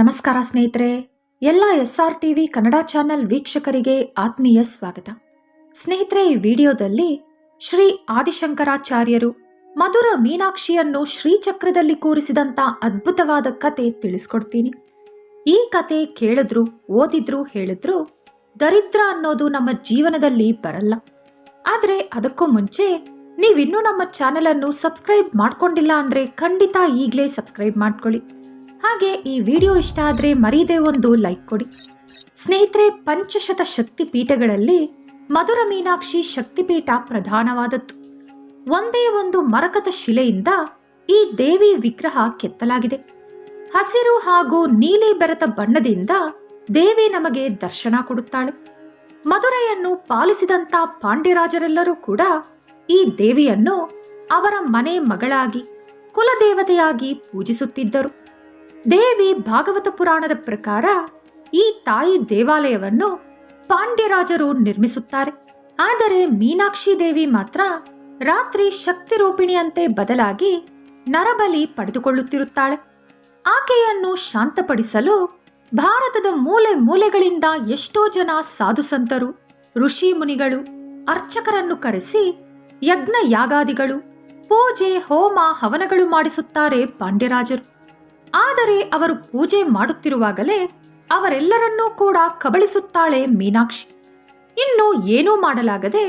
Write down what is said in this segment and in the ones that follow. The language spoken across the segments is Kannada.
ನಮಸ್ಕಾರ ಸ್ನೇಹಿತರೆ, ಎಲ್ಲ S R T V Kannada channel ವೀಕ್ಷಕರಿಗೆ ಆತ್ಮೀಯ ಸ್ವಾಗತ. ಸ್ನೇಹಿತರೆ, ಈ ವಿಡಿಯೋದಲ್ಲಿ ಶ್ರೀ ಆದಿಶಂಕರಾಚಾರ್ಯರು ಮಧುರ ಮೀನಾಕ್ಷಿಯನ್ನು ಶ್ರೀಚಕ್ರದಲ್ಲಿ ಕೂರಿಸಿದಂತ ಅದ್ಭುತವಾದ ಕತೆ ತಿಳಿಸ್ಕೊಡ್ತೀನಿ. ಈ ಕತೆ ಕೇಳಿದ್ರು, ಓದಿದ್ರು ಹೇಳಿದ್ರು ದರಿದ್ರ ಅನ್ನೋದು ನಮ್ಮ ಜೀವನದಲ್ಲಿ ಬರಲ್ಲ. ಆದರೆ ಅದಕ್ಕೂ ಮುಂಚೆ ನೀವಿನ್ನೂ ನಮ್ಮ ಚಾನೆಲ್ ಅನ್ನು ಸಬ್ಸ್ಕ್ರೈಬ್ ಮಾಡ್ಕೊಂಡಿಲ್ಲ ಅಂದ್ರೆ ಖಂಡಿತ ಈಗಲೇ ಸಬ್ಸ್ಕ್ರೈಬ್ ಮಾಡ್ಕೊಳ್ಳಿ. ಹಾಗೆ ಈ ವಿಡಿಯೋ ಇಷ್ಟ ಆದರೆ ಮರೀದೆ ಒಂದು ಲೈಕ್ ಕೊಡಿ. ಸ್ನೇಹಿತರೆ, ಪಂಚಶತ ಶಕ್ತಿ ಪೀಠಗಳಲ್ಲಿ ಮಧುರ ಮೀನಾಕ್ಷಿ ಶಕ್ತಿಪೀಠ ಪ್ರಧಾನವಾದದ್ದು. ಒಂದೇ ಒಂದು ಮರಕತ ಶಿಲೆಯಿಂದ ಈ ದೇವಿ ವಿಗ್ರಹ ಕೆತ್ತಲಾಗಿದೆ. ಹಸಿರು ಹಾಗೂ ನೀಲಿ ಬೆರೆತ ಬಣ್ಣದಿಂದ ದೇವಿ ನಮಗೆ ದರ್ಶನ ಕೊಡುತ್ತಾಳೆ. ಮಧುರೆಯನ್ನು ಪಾಲಿಸಿದಂತ ಪಾಂಡ್ಯರಾಜರೆಲ್ಲರೂ ಕೂಡ ಈ ದೇವಿಯನ್ನು ಅವರ ಮನೆ ಮಗಳಾಗಿ, ಕುಲದೇವತೆಯಾಗಿ ಪೂಜಿಸುತ್ತಿದ್ದರು. ದೇವಿ ಭಾಗವತ ಪುರಾಣದ ಪ್ರಕಾರ ಈ ತಾಯಿ ದೇವಾಲಯವನ್ನು ಪಾಂಡ್ಯರಾಜರು ನಿರ್ಮಿಸುತ್ತಾರೆ. ಆದರೆ ಮೀನಾಕ್ಷಿ ದೇವಿ ಮಾತ್ರ ರಾತ್ರಿ ಶಕ್ತಿ ರೂಪಿಣಿಯಂತೆ ಬದಲಾಗಿ ನರಬಲಿ ಪಡೆದುಕೊಳ್ಳುತ್ತಿರುತ್ತಾಳೆ. ಆಕೆಯನ್ನು ಶಾಂತಪಡಿಸಲು ಭಾರತದ ಮೂಲೆ ಮೂಲೆಗಳಿಂದ ಎಷ್ಟೋ ಜನ ಸಾಧುಸಂತರು ಋಷಿ ಮುನಿಗಳು, ಅರ್ಚಕರನ್ನು ಕರೆಸಿ ಯಜ್ಞ ಯಾಗಾದಿಗಳು ಪೂಜೆ, ಹೋಮ, ಹವನಗಳು ಮಾಡಿಸುತ್ತಾರೆ ಪಾಂಡ್ಯರಾಜರು. ಆದರೆ ಅವರು ಪೂಜೆ ಮಾಡುತ್ತಿರುವಾಗಲೇ ಅವರೆಲ್ಲರನ್ನೂ ಕೂಡ ಕಬಳಿಸುತ್ತಾಳೆ ಮೀನಾಕ್ಷಿ. ಇನ್ನು ಏನೂ ಮಾಡಲಾಗದೆ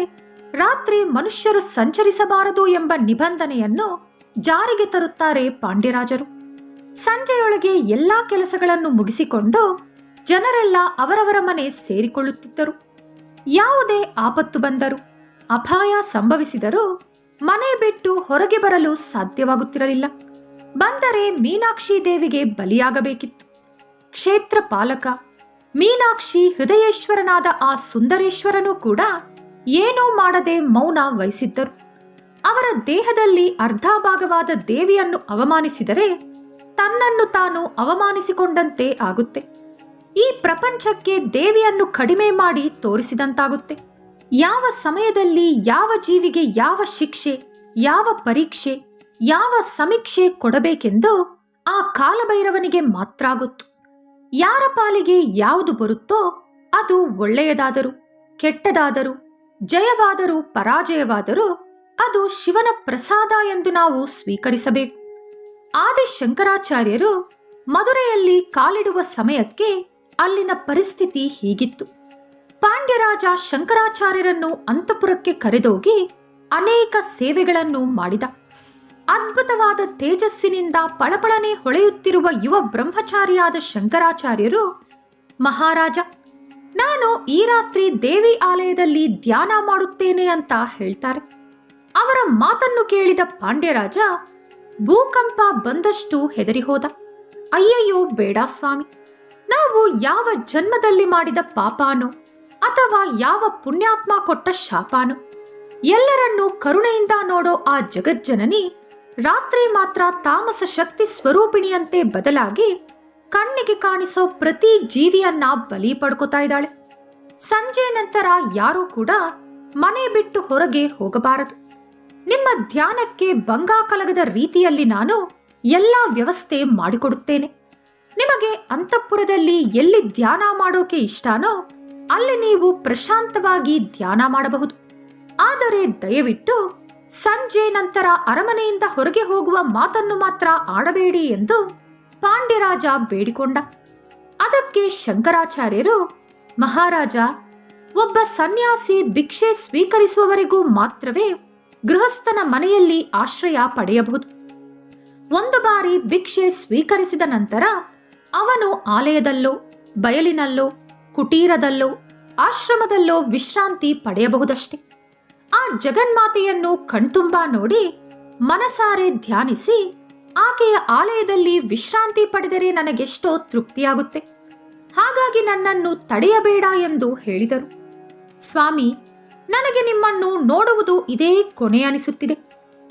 ರಾತ್ರಿ ಮನುಷ್ಯರು ಸಂಚರಿಸಬಾರದು ಎಂಬ ನಿಬಂಧನೆಯನ್ನು ಜಾರಿಗೆ ತರುತ್ತಾರೆ ಪಾಂಡ್ಯರಾಜರು. ಸಂಜೆಯೊಳಗೆ ಎಲ್ಲಾ ಕೆಲಸಗಳನ್ನು ಮುಗಿಸಿಕೊಂಡು ಜನರೆಲ್ಲ ಅವರವರ ಮನೆ ಸೇರಿಕೊಳ್ಳುತ್ತಿದ್ದರು. ಯಾವುದೇ ಆಪತ್ತು ಬಂದರು, ಅಪಾಯ ಸಂಭವಿಸಿದರೂ ಮನೆ ಬಿಟ್ಟು ಹೊರಗೆ ಬರಲು ಸಾಧ್ಯವಾಗುತ್ತಿರಲಿಲ್ಲ. ಬಂದರೆ ಮೀನಾಕ್ಷಿ ದೇವಿಗೆ ಬಲಿಯಾಗಬೇಕಿತ್ತು. ಕ್ಷೇತ್ರ ಪಾಲಕ, ಮೀನಾಕ್ಷಿ ಹೃದಯೇಶ್ವರನಾದ ಆ ಸುಂದರೇಶ್ವರನೂ ಕೂಡ ಏನೂ ಮಾಡದೆ ಮೌನ ವಹಿಸಿದ್ದರು. ಅವರ ದೇಹದಲ್ಲಿ ಅರ್ಧ ಭಾಗವಾದ ದೇವಿಯನ್ನು ಅವಮಾನಿಸಿದರೆ ತನ್ನನ್ನು ತಾನು ಅವಮಾನಿಸಿಕೊಂಡಂತೆ ಆಗುತ್ತೆ. ಈ ಪ್ರಪಂಚಕ್ಕೆ ದೇವಿಯನ್ನು ಕಡಿಮೆ ಮಾಡಿ ತೋರಿಸಿದಂತಾಗುತ್ತೆ. ಯಾವ ಸಮಯದಲ್ಲಿ ಯಾವ ಜೀವಿಗೆ ಯಾವ ಶಿಕ್ಷೆ, ಯಾವ ಪರೀಕ್ಷೆ ಯಾವ ಸಮೀಕ್ಷೆ ಕೊಡಬೇಕೆಂದು ಆ ಕಾಲಭೈರವನಿಗೆ ಮಾತ್ರ ಗೊತ್ತು ಯಾರ ಪಾಲಿಗೆ ಯಾವುದು ಬರುತ್ತೋ ಅದು ಒಳ್ಳೆಯದಾದರೂ, ಕೆಟ್ಟದಾದರೂ, ಜಯವಾದರೂ, ಪರಾಜಯವಾದರೂ ಅದು ಶಿವನ ಪ್ರಸಾದ ಎಂದು ನಾವು ಸ್ವೀಕರಿಸಬೇಕು. ಆದಿ ಶಂಕರಾಚಾರ್ಯರು ಮಧುರೆಯಲ್ಲಿ ಕಾಲಿಡುವ ಸಮಯಕ್ಕೆ ಅಲ್ಲಿನ ಪರಿಸ್ಥಿತಿ ಹೀಗಿತ್ತು. ಪಾಂಡ್ಯರಾಜ ಶಂಕರಾಚಾರ್ಯರನ್ನು ಅಂತಪುರಕ್ಕೆ ಕರೆದೋಗಿ ಅನೇಕ ಸೇವೆಗಳನ್ನು ಮಾಡಿದ. ಅದ್ಭುತವಾದ ತೇಜಸ್ಸಿನಿಂದ ಪಳಪಳನೆ ಹೊಳೆಯುತ್ತಿರುವ ಯುವ ಬ್ರಹ್ಮಚಾರಿಯಾದ ಶಂಕರಾಚಾರ್ಯರು, ಮಹಾರಾಜ, ನಾನು ಈ ರಾತ್ರಿ ದೇವಿ ಆಲಯದಲ್ಲಿ ಧ್ಯಾನ ಮಾಡುತ್ತೇನೆ ಅಂತ ಹೇಳ್ತಾರೆ. ಅವರ ಮಾತನ್ನು ಕೇಳಿದ ಪಾಂಡ್ಯರಾಜ, ಭೂಕಂಪ ಬಂದಷ್ಟು ಹೆದರಿ ಹೋದ. ಅಯ್ಯಯ್ಯೋ, ಬೇಡ ಸ್ವಾಮಿ. ನಾವು ಯಾವ ಜನ್ಮದಲ್ಲಿ ಮಾಡಿದ ಪಾಪಾನೋ, ಅಥವಾ ಯಾವ ಪುಣ್ಯಾತ್ಮ ಕೊಟ್ಟ ಶಾಪಾನೋ, ಎಲ್ಲರನ್ನೂ ಕರುಣೆಯಿಂದ ನೋಡೋ ಆ ಜಗಜ್ಜನನಿ ರಾತ್ರಿ ಮಾತ್ರ ತಾಮಸ ಶಕ್ತಿ ಸ್ವರೂಪಿಣಿಯಂತೆ ಬದಲಾಗಿ ಕಣ್ಣಿಗೆ ಕಾಣಿಸೋ ಪ್ರತಿ ಜೀವಿಯನ್ನ ಬಲಿ ಪಡ್ಕೋತಾ ಇದ್ದಾಳೆ. ಸಂಜೆ ನಂತರ ಯಾರೂ ಕೂಡ ಮನೆ ಬಿಟ್ಟು ಹೊರಗೆ ಹೋಗಬಾರದು. ನಿಮ್ಮ ಧ್ಯಾನಕ್ಕೆ ಭಂಗ ಕಲಗದ ರೀತಿಯಲ್ಲಿ ನಾನು ಎಲ್ಲ ವ್ಯವಸ್ಥೆ ಮಾಡಿಕೊಡುತ್ತೇನೆ. ನಿಮಗೆ ಅಂತಃಪುರದಲ್ಲಿ ಎಲ್ಲಿ ಧ್ಯಾನ ಮಾಡೋಕೆ ಇಷ್ಟನೋ ಅಲ್ಲಿ ನೀವು ಪ್ರಶಾಂತವಾಗಿ ಧ್ಯಾನ ಮಾಡಬಹುದು. ಆದರೆ ದಯವಿಟ್ಟು ಸಂಜೆ ನಂತರ ಅರಮನೆಯಿಂದ ಹೊರಗೆ ಹೋಗುವ ಮಾತನ್ನು ಮಾತ್ರ ಆಡಬೇಡಿ ಎಂದು ಪಾಂಡ್ಯರಾಜ ಬೇಡಿಕೊಂಡ. ಅದಕ್ಕೆ ಶಂಕರಾಚಾರ್ಯರು, ಮಹಾರಾಜ, ಒಬ್ಬ ಸನ್ಯಾಸಿ ಭಿಕ್ಷೆ ಸ್ವೀಕರಿಸುವವರೆಗೂ ಮಾತ್ರವೇ ಗೃಹಸ್ಥನ ಮನೆಯಲ್ಲಿ ಆಶ್ರಯ ಪಡೆಯಬಹುದು. ಒಂದು ಬಾರಿ ಭಿಕ್ಷೆ ಸ್ವೀಕರಿಸಿದ ನಂತರ ಅವನು ಆಲಯದಲ್ಲೋ, ಬಯಲಿನಲ್ಲೋ, ಕುಟೀರದಲ್ಲೋ, ಆಶ್ರಮದಲ್ಲೋ ವಿಶ್ರಾಂತಿ ಪಡೆಯಬಹುದಷ್ಟೆ. ಆ ಜಗನ್ಮಾತೆಯನ್ನು ಕಣ್ತುಂಬ ನೋಡಿ ಮನಸಾರೆ ಧ್ಯಾನಿಸಿ ಆಕೆಯ ಆಲಯದಲ್ಲಿ ವಿಶ್ರಾಂತಿ ಪಡೆದರೆ ನನಗೆಷ್ಟೋ ತೃಪ್ತಿಯಾಗುತ್ತೆ. ಹಾಗಾಗಿ ನನ್ನನ್ನು ತಡೆಯಬೇಡ ಎಂದು ಹೇಳಿದರು. ಸ್ವಾಮಿ, ನನಗೆ ನಿಮ್ಮನ್ನು ನೋಡುವುದು ಇದೇ ಕೊನೆ ಅನಿಸುತ್ತಿದೆ.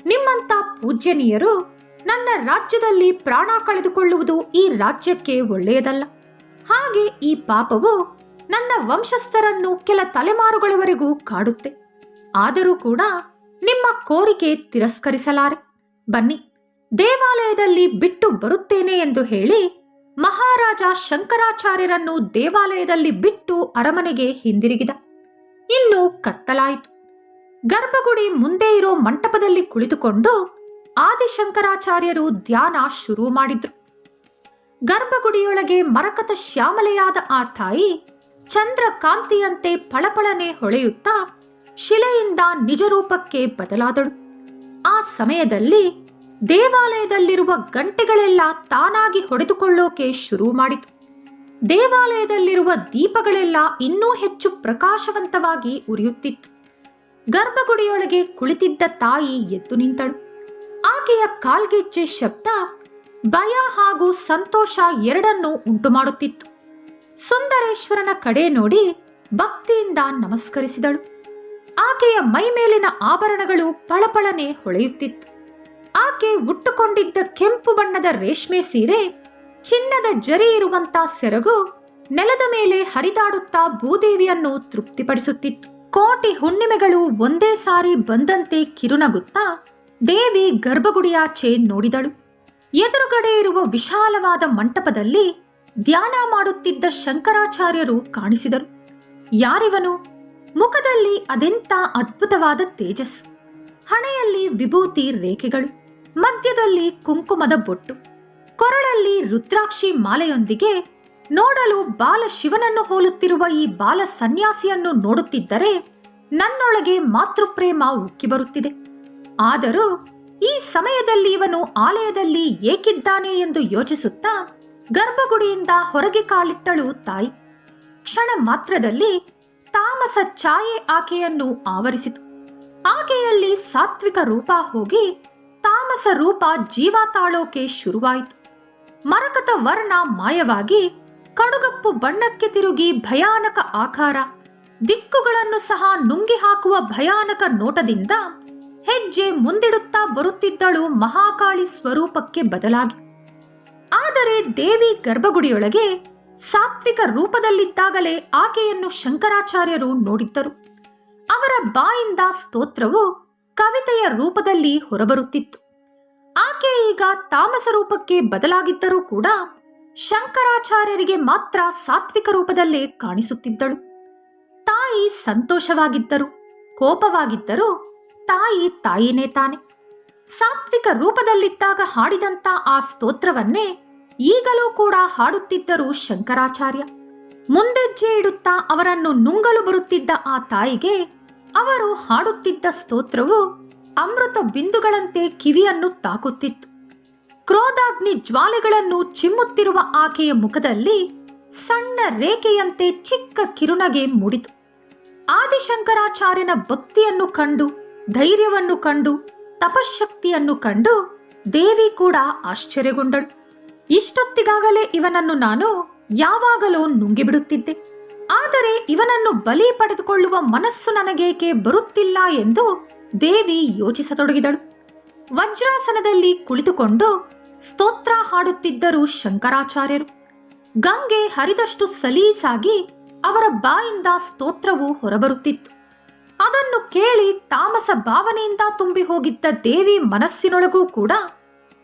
ನಿಮ್ಮಂತ ಪೂಜ್ಯನೀಯರು ನನ್ನ ರಾಜ್ಯದಲ್ಲಿ ಪ್ರಾಣ ಕಳೆದುಕೊಳ್ಳುವುದು ಈ ರಾಜ್ಯಕ್ಕೆ ಒಳ್ಳೆಯದಲ್ಲ. ಹಾಗೆ ಈ ಪಾಪವು ನನ್ನ ವಂಶಸ್ಥರನ್ನು ಕೆಲ ತಲೆಮಾರುಗಳವರೆಗೂ ಕಾಡುತ್ತೆ. ಆದರೂ ಕೂಡ ನಿಮ್ಮ ಕೋರಿಕೆ ತಿರಸ್ಕರಿಸಲಾರೆ. ಬನ್ನಿ, ದೇವಾಲಯದಲ್ಲಿ ಬಿಟ್ಟು ಬರುತ್ತೇನೆ ಎಂದು ಹೇಳಿ ಮಹಾರಾಜ ಶಂಕರಾಚಾರ್ಯರನ್ನು ದೇವಾಲಯದಲ್ಲಿ ಬಿಟ್ಟು ಅರಮನೆಗೆ ಹಿಂದಿರುಗಿದ. ಇನ್ನು ಕತ್ತಲಾಯಿತು. ಗರ್ಭಗುಡಿ ಮುಂದೆ ಇರೋ ಮಂಟಪದಲ್ಲಿ ಕುಳಿತುಕೊಂಡು ಆದಿಶಂಕರಾಚಾರ್ಯರು ಧ್ಯಾನ ಶುರು ಮಾಡಿದ್ರು. ಗರ್ಭಗುಡಿಯೊಳಗೆ ಮರಕತ ಶ್ಯಾಮಲೆಯಾದ ಆ ತಾಯಿ ಚಂದ್ರಕಾಂತಿಯಂತೆ ಫಳಫಳನೆ ಹೊಳೆಯುತ್ತಾ ಶಿಲೆಯಿಂದ ನಿಜರೂಪಕ್ಕೆ ಬದಲಾದಳು. ಆ ಸಮಯದಲ್ಲಿ ದೇವಾಲಯದಲ್ಲಿರುವ ಗಂಟೆಗಳೆಲ್ಲ ತಾನಾಗಿ ಹೊಡೆದುಕೊಳ್ಳೋಕೆ ಶುರು ಮಾಡಿತು. ದೇವಾಲಯದಲ್ಲಿರುವ ದೀಪಗಳೆಲ್ಲ ಇನ್ನೂ ಹೆಚ್ಚು ಪ್ರಕಾಶವಂತವಾಗಿ ಉರಿಯುತ್ತಿತ್ತು. ಗರ್ಭಗುಡಿಯೊಳಗೆ ಕುಳಿತಿದ್ದ ತಾಯಿ ಎದ್ದು ನಿಂತಳು. ಆಕೆಯ ಕಾಲ್ಗೆಜ್ಜೆ ಶಬ್ದ ಭಯ ಹಾಗೂ ಸಂತೋಷ ಎರಡನ್ನೂ ಉಂಟುಮಾಡುತ್ತಿತ್ತು. ಸುಂದರೇಶ್ವರನ ಕಡೆ ನೋಡಿ ಭಕ್ತಿಯಿಂದ ನಮಸ್ಕರಿಸಿದಳು. ಆಕೆಯ ಮೈಮೇಲಿನ ಆಭರಣಗಳು ಪಳಪಳನೆ ಹೊಳೆಯುತ್ತಿತ್ತು. ಆಕೆ ಉಟ್ಟುಕೊಂಡಿದ್ದ ಕೆಂಪು ಬಣ್ಣದ ರೇಷ್ಮೆ ಸೀರೆ, ಚಿನ್ನದ ಜರಿ ಇರುವಂತ ಸೆರಗು, ನೆಲದ ಮೇಲೆ ಹರಿದಾಡುತ್ತಾ ಭೂದೇವಿಯನ್ನು ತೃಪ್ತಿಪಡಿಸುತ್ತಿತ್ತು. ಕೋಟಿ ಹುಣ್ಣಿಮೆಗಳು ಒಂದೇ ಸಾರಿ ಬಂದಂತೆ ಕಿರುನಗುತ್ತಾ ದೇವಿ ಗರ್ಭಗುಡಿಯಾಚೆ ನೋಡಿದಳು. ಎದುರುಗಡೆ ಇರುವ ವಿಶಾಲವಾದ ಮಂಟಪದಲ್ಲಿ ಧ್ಯಾನ ಮಾಡುತ್ತಿದ್ದ ಶಂಕರಾಚಾರ್ಯರು ಕಾಣಿಸಿದರು. ಯಾರಿವನು? ಮುಖದಲ್ಲಿ ಅದೆಂತ ಅದ್ಭುತವಾದ ತೇಜಸ್ಸು. ಹಣೆಯಲ್ಲಿ ವಿಭೂತಿ ರೇಖೆಗಳು, ಮಧ್ಯದಲ್ಲಿ ಕುಂಕುಮದ ಬೊಟ್ಟು, ಕೊರಳಲ್ಲಿ ರುದ್ರಾಕ್ಷಿ ಮಾಲೆಯೊಂದಿಗೆ ನೋಡಲು ಬಾಲ ಶಿವನನ್ನು ಹೋಲುತ್ತಿರುವ ಈ ಬಾಲ ಸನ್ಯಾಸಿಯನ್ನು ನೋಡುತ್ತಿದ್ದರೆ ನನ್ನೊಳಗೆ ಮಾತೃಪ್ರೇಮ ಉಕ್ಕಿ ಬರುತ್ತಿದೆ. ಆದರೂ ಈ ಸಮಯದಲ್ಲಿ ಇವನು ಆಲಯದಲ್ಲಿ ಏಕಿದ್ದಾನೆ ಎಂದು ಯೋಚಿಸುತ್ತಾ ಗರ್ಭಗುಡಿಯಿಂದ ಹೊರಗೆ ಕಾಲಿಟ್ಟಳು ತಾಯಿ. ಕ್ಷಣ ಮಾತ್ರದಲ್ಲಿ ತಾಮಸ ಛಾಯೆ ಆಕೆಯನ್ನು ಆವರಿಸಿತು. ಆಕೆಯಲ್ಲಿ ಸಾತ್ವಿಕ ರೂಪ ಹೋಗಿ ತಾಮಸ ರೂಪ ಜೀವ ತಾಳೋಕೆ ಶುರುವಾಯಿತು. ಮರಕತ ವರ್ಣ ಮಾಯವಾಗಿ ಕಡುಗಪ್ಪು ಬಣ್ಣಕ್ಕೆ ತಿರುಗಿ ಭಯಾನಕ ಆಕಾರ, ದಿಕ್ಕುಗಳನ್ನು ಸಹ ನುಂಗಿ ಹಾಕುವ ಭಯಾನಕ ನೋಟದಿಂದ ಹೆಜ್ಜೆ ಮುಂದಿಡುತ್ತಾ ಬರುತ್ತಿದ್ದಳು ಮಹಾಕಾಳಿ ಸ್ವರೂಪಕ್ಕೆ ಬದಲಾಗಿ. ಆದರೆ ದೇವಿ ಗರ್ಭಗುಡಿಯೊಳಗೆ ಸಾತ್ವಿಕ ರೂಪದಲ್ಲಿದ್ದಾಗಲೇ ಆಕೆಯನ್ನು ಶಂಕರಾಚಾರ್ಯರು ನೋಡಿದ್ದರು. ಅವರ ಬಾಯಿಂದ ಸ್ತೋತ್ರವು ಕವಿತೆಯ ರೂಪದಲ್ಲಿ ಹೊರಬರುತ್ತಿತ್ತು. ಆಕೆ ಈಗ ತಾಮಸ ರೂಪಕ್ಕೆ ಬದಲಾಗಿದ್ದರೂ ಕೂಡ ಶಂಕರಾಚಾರ್ಯರಿಗೆ ಮಾತ್ರ ಸಾತ್ವಿಕ ರೂಪದಲ್ಲೇ ಕಾಣಿಸುತ್ತಿದ್ದಳು. ತಾಯಿ ಸಂತೋಷವಾಗಿದ್ದರು, ಕೋಪವಾಗಿದ್ದರೂ ತಾಯಿ ತಾಯಿನೇ ತಾನೆ. ಸಾತ್ವಿಕ ರೂಪದಲ್ಲಿದ್ದಾಗ ಹಾಡಿದಂತ ಆ ಸ್ತೋತ್ರವನ್ನೇ ಈಗಲೂ ಕೂಡ ಹಾಡುತ್ತಿದ್ದರು ಶಂಕರಾಚಾರ್ಯ. ಮುಂದೆಜ್ಜೆ ಇಡುತ್ತಾ ಅವರನ್ನು ನುಂಗಲು ಬರುತ್ತಿದ್ದ ಆ ತಾಯಿಗೆ ಅವರು ಹಾಡುತ್ತಿದ್ದ ಸ್ತೋತ್ರವು ಅಮೃತ ಬಿಂದುಗಳಂತೆ ಕಿವಿಯನ್ನು ತಾಕುತ್ತಿತ್ತು. ಕ್ರೋಧಾಗ್ನಿ ಜ್ವಾಲೆಗಳನ್ನು ಚಿಮ್ಮುತ್ತಿರುವ ಆಕೆಯ ಮುಖದಲ್ಲಿ ಸಣ್ಣ ರೇಖೆಯಂತೆ ಚಿಕ್ಕ ಕಿರುಣಗೆ ಮೂಡಿತು. ಆದಿಶಂಕರಾಚಾರ್ಯನ ಭಕ್ತಿಯನ್ನು ಕಂಡು, ಧೈರ್ಯವನ್ನು ಕಂಡು ತಪಶಕ್ತಿಯನ್ನು ಕಂಡು ದೇವಿ ಕೂಡ ಆಶ್ಚರ್ಯಗೊಂಡಳು. ಇಷ್ಟೊತ್ತಿಗಾಗಲೇ ಇವನನ್ನು ನಾನು ಯಾವಾಗಲೂ ನುಂಗಿಬಿಡುತ್ತಿದ್ದೆ. ಆದರೆ ಇವನನ್ನು ಬಲಿ ಪಡೆದುಕೊಳ್ಳುವ ಮನಸ್ಸು ನನಗೇಕೆ ಬರುತ್ತಿಲ್ಲ ಎಂದು ದೇವಿ ಯೋಚಿಸತೊಡಗಿದಳು. ವಜ್ರಾಸನದಲ್ಲಿ ಕುಳಿತುಕೊಂಡು ಸ್ತೋತ್ರ ಹಾಡುತ್ತಿದ್ದರು ಶಂಕರಾಚಾರ್ಯರು. ಗಂಗೆ ಹರಿದಷ್ಟು ಸಲೀಸಾಗಿ ಅವರ ಬಾಯಿಂದ ಸ್ತೋತ್ರವು ಹೊರಬರುತ್ತಿತ್ತು. ಅದನ್ನು ಕೇಳಿ ತಾಮಸ ಭಾವನೆಯಿಂದ ತುಂಬಿ ಹೋಗಿದ್ದ ದೇವಿ ಮನಸ್ಸಿನೊಳಗೂ ಕೂಡ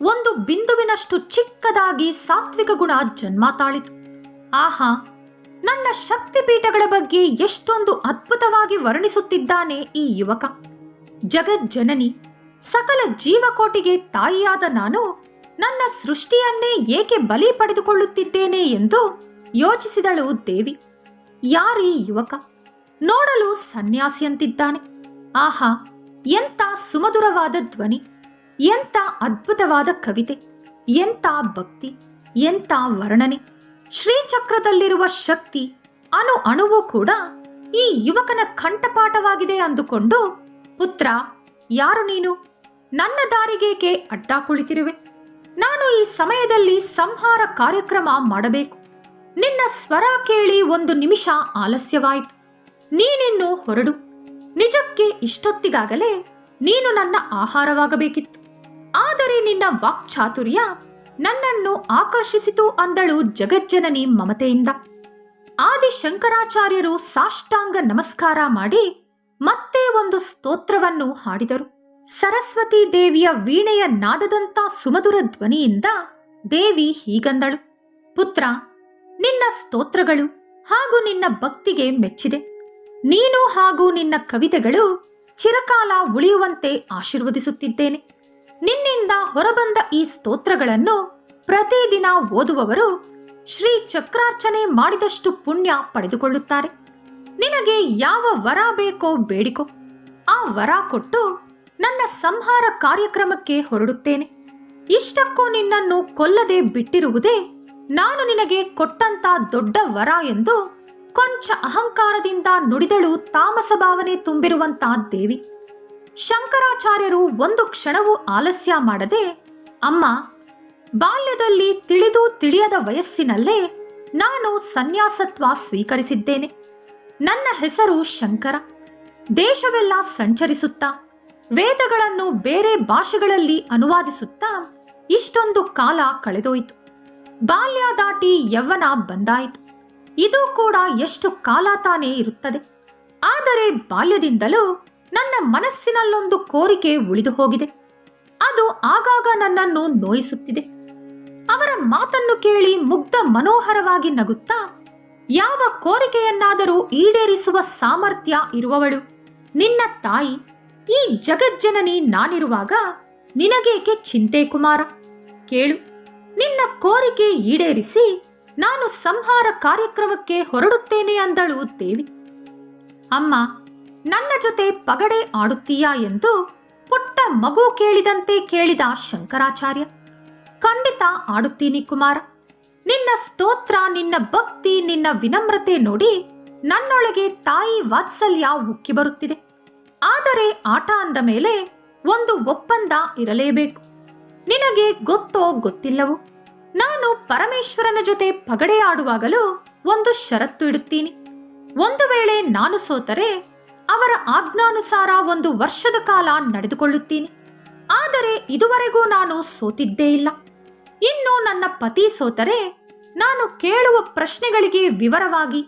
ಒಂದು ಬಿಂದುವಿನಷ್ಟು ಚಿಕ್ಕದಾಗಿ ಸಾತ್ವಿಕ ಗುಣ ಜನ್ಮ ತಾಳಿತು. ಆಹಾ, ನನ್ನ ಶಕ್ತಿಪೀಠಗಳ ಬಗ್ಗೆ ಎಷ್ಟೊಂದು ಅದ್ಭುತವಾಗಿ ವರ್ಣಿಸುತ್ತಿದ್ದಾನೆ ಈ ಯುವಕ. ಜಗಜ್ಜನನಿ, ಸಕಲ ಜೀವಕೋಟಿಗೆ ತಾಯಿಯಾದ ನಾನು ನನ್ನ ಸೃಷ್ಟಿಯನ್ನೇ ಏಕೆ ಬಲಿ ಪಡೆದುಕೊಳ್ಳುತ್ತಿದ್ದೇನೆ ಎಂದು ಯೋಚಿಸಿದಳು ದೇವಿ. ಯಾರೀ ಯುವಕ? ನೋಡಲು ಸನ್ಯಾಸಿಯಂತಿದ್ದಾನೆ. ಆಹಾ ಎಂತ ಸುಮಧುರವಾದ ಧ್ವನಿ. ಎಂತ ಅದ್ಭುತವಾದ ಕವಿತೆ ಎಂತ ಭಕ್ತಿ ಎಂತ ವರ್ಣನೆ, ಶ್ರೀಚಕ್ರದಲ್ಲಿರುವ ಶಕ್ತಿ, ಅಣು ಅಣುವು ಕೂಡ ಈ ಯುವಕನ ಕಂಠಪಾಠವಾಗಿದೆ ಅಂದುಕೊಂಡು, ಪುತ್ರ, ಯಾರು ನೀನು? ನನ್ನ ದಾರಿಗೇಕೆ ಅಡ್ಡ ಕುಳಿತಿರುವೆ ನಾನು ಈ ಸಮಯದಲ್ಲಿ ಸಂಹಾರ ಕಾರ್ಯಕ್ರಮ ಮಾಡಬೇಕು. ನಿನ್ನ ಸ್ವರ ಕೇಳಿ ಒಂದು ನಿಮಿಷ ಆಲಸ್ಯವಾಯಿತು. ನೀನಿನ್ನು ಹೊರಡು. ನಿಜಕ್ಕೆ ಇಷ್ಟೊತ್ತಿಗಾಗಲೇ ನೀನು ನನ್ನ ಆಹಾರವಾಗಬೇಕಿತ್ತು. ಆದರೆ ನಿನ್ನ ವಾಕ್ಚಾತುರ್ಯ ನನ್ನನ್ನು ಆಕರ್ಷಿಸಿತು ಅಂದಳು ಜಗಜ್ಜನನಿ ಮಮತೆಯಿಂದ. ಆದಿಶಂಕರಾಚಾರ್ಯರು ಸಾಷ್ಟಾಂಗ ನಮಸ್ಕಾರ ಮಾಡಿ ಮತ್ತೆ ಒಂದು ಸ್ತೋತ್ರವನ್ನು ಹಾಡಿದರು. ಸರಸ್ವತಿ ದೇವಿಯ ವೀಣೆಯ ನಾದದಂತ ಸುಮಧುರ ಧ್ವನಿಯಿಂದ ದೇವಿ ಹೀಗಂದಳು. ಪುತ್ರ, ನಿನ್ನ ಸ್ತೋತ್ರಗಳು ಹಾಗೂ ನಿನ್ನ ಭಕ್ತಿಗೆ ಮೆಚ್ಚಿದೆ. ನೀನು ಹಾಗೂ ನಿನ್ನ ಕವಿತೆಗಳು ಚಿರಕಾಲ ಉಳಿಯುವಂತೆ ಆಶೀರ್ವದಿಸುತ್ತಿದ್ದೇನೆ. ನಿನ್ನಿಂದ ಹೊರಬಂದ ಈ ಸ್ತೋತ್ರಗಳನ್ನು ಪ್ರತಿದಿನ ಓದುವವರು ಶ್ರೀ ಚಕ್ರಾರ್ಚನೆ ಮಾಡಿದಷ್ಟು ಪುಣ್ಯ ಪಡೆದುಕೊಳ್ಳುತ್ತಾರೆ. ನಿನಗೆ ಯಾವ ವರ ಬೇಕೋ ಬೇಡಿಕೋ. ಆ ವರ ಕೊಟ್ಟು ನನ್ನ ಸಂಹಾರ ಕಾರ್ಯಕ್ರಮಕ್ಕೆ ಹೊರಡುತ್ತೇನೆ. ಇಷ್ಟಕ್ಕೂ ನಿನ್ನನ್ನು ಕೊಲ್ಲದೆ ಬಿಟ್ಟಿರುವುದೇ ನಾನು ನಿನಗೆ ಕೊಟ್ಟಂತ ದೊಡ್ಡ ವರ ಎಂದು ಕೊಂಚ ಅಹಂಕಾರದಿಂದ ನುಡಿದಳು ತಾಮಸ ಭಾವನೆ ತುಂಬಿರುವಂತಹ ದೇವಿ. ಶಂಕರಾಚಾರ್ಯರು ಒಂದು ಕ್ಷಣವೂ ಆಲಸ್ಯ ಮಾಡದೆ, ಅಮ್ಮ, ಬಾಲ್ಯದಲ್ಲಿ ತಿಳಿದು ತಿಳಿಯದ ವಯಸ್ಸಿನಲ್ಲೇ ನಾನು ಸನ್ಯಾಸತ್ವ ಸ್ವೀಕರಿಸಿದ್ದೇನೆ. ನನ್ನ ಹೆಸರು ಶಂಕರ. ದೇಶವೆಲ್ಲ ಸಂಚರಿಸುತ್ತಾ, ವೇದಗಳನ್ನು ಬೇರೆ ಭಾಷೆಗಳಲ್ಲಿ ಅನುವಾದಿಸುತ್ತಾ ಇಷ್ಟೊಂದು ಕಾಲ ಕಳೆದೋಯಿತು. ಬಾಲ್ಯ ದಾಟಿ ಯವ್ವನ ಬಂದಾಯಿತು. ಇದು ಕೂಡ ಎಷ್ಟು ಕಾಲ ತಾನೇ ಇರುತ್ತದೆ. ಆದರೆ ಬಾಲ್ಯದಿಂದಲೂ ನನ್ನ ಮನಸ್ಸಿನಲ್ಲೊಂದು ಕೋರಿಕೆ ಉಳಿದು ಹೋಗಿದೆ. ಅದು ಆಗಾಗ ನನ್ನನ್ನು ನೋಯಿಸುತ್ತಿದೆ. ಅವರ ಮಾತನ್ನು ಕೇಳಿ ಮುಗ್ಧ ಮನೋಹರವಾಗಿ ನಗುತ್ತಾ, ಯಾವ ಕೋರಿಕೆಯನ್ನಾದರೂ ಈಡೇರಿಸುವ ಸಾಮರ್ಥ್ಯ ಇರುವವಳು. ನಿನ್ನ ತಾಯಿ, ಈ ಜಗಜ್ಜನನಿ ನಾನಿರುವಾಗ ನಿನಗೇಕೆ ಚಿಂತೆ ಕುಮಾರ? ಕೇಳು. ನಿನ್ನ ಕೋರಿಕೆ ಈಡೇರಿಸಿ ನಾನು ಸಂಹಾರ ಕಾರ್ಯಕ್ರಮಕ್ಕೆ ಹೊರಡುತ್ತೇನೆ ಅಂದಳು ದೇವಿ. ಅಮ್ಮ ನನ್ನ ಜೊತೆ ಪಗಡೆ ಆಡುತ್ತೀಯಾ ಎಂದು ಪುಟ್ಟ ಮಗು ಕೇಳಿದಂತೆ ಕೇಳಿದ ಶಂಕರಾಚಾರ್ಯ, ಖಂಡಿತ ಆಡುತ್ತೀನಿ ಕುಮಾರ. ನಿನ್ನ ಸ್ತೋತ್ರ, ನಿನ್ನ ಭಕ್ತಿ, ನಿನ್ನ ವಿನಮ್ರತೆ ನೋಡಿ ನನ್ನೊಳಗೆ ತಾಯಿ ವಾತ್ಸಲ್ಯ ಉಕ್ಕಿ ಬರುತ್ತಿದೆ. ಆದರೆ ಆಟ ಅಂದ ಮೇಲೆ ಒಂದು ಒಪ್ಪಂದ ಇರಲೇಬೇಕು. ನಿನಗೆ ಗೊತ್ತೋ ಗೊತ್ತಿಲ್ಲವು? ನಾನು ಪರಮೇಶ್ವರನ ಜೊತೆ ಪಗಡೆ ಆಡುವಾಗಲೂ ಒಂದು ಷರತ್ತು ಇಡುತ್ತೀನಿ. ಒಂದು ವೇಳೆ ನಾನು ಸೋತರೆ ಅವರ ಆಜ್ಞಾನುಸಾರ ಒಂದು ವರ್ಷದ ಕಾಲ ನಡೆದುಕೊಳ್ಳುತ್ತೀನಿ. ಆದರೆ ಇದುವರೆಗೂ ನಾನು ಸೋತಿದ್ದೇ ಇಲ್ಲ. ಇನ್ನು ನನ್ನ ಪತಿ ಸೋತರೆ ನಾನು ಕೇಳುವ ಪ್ರಶ್ನೆಗಳಿಗೆ ವಿವರವಾಗಿ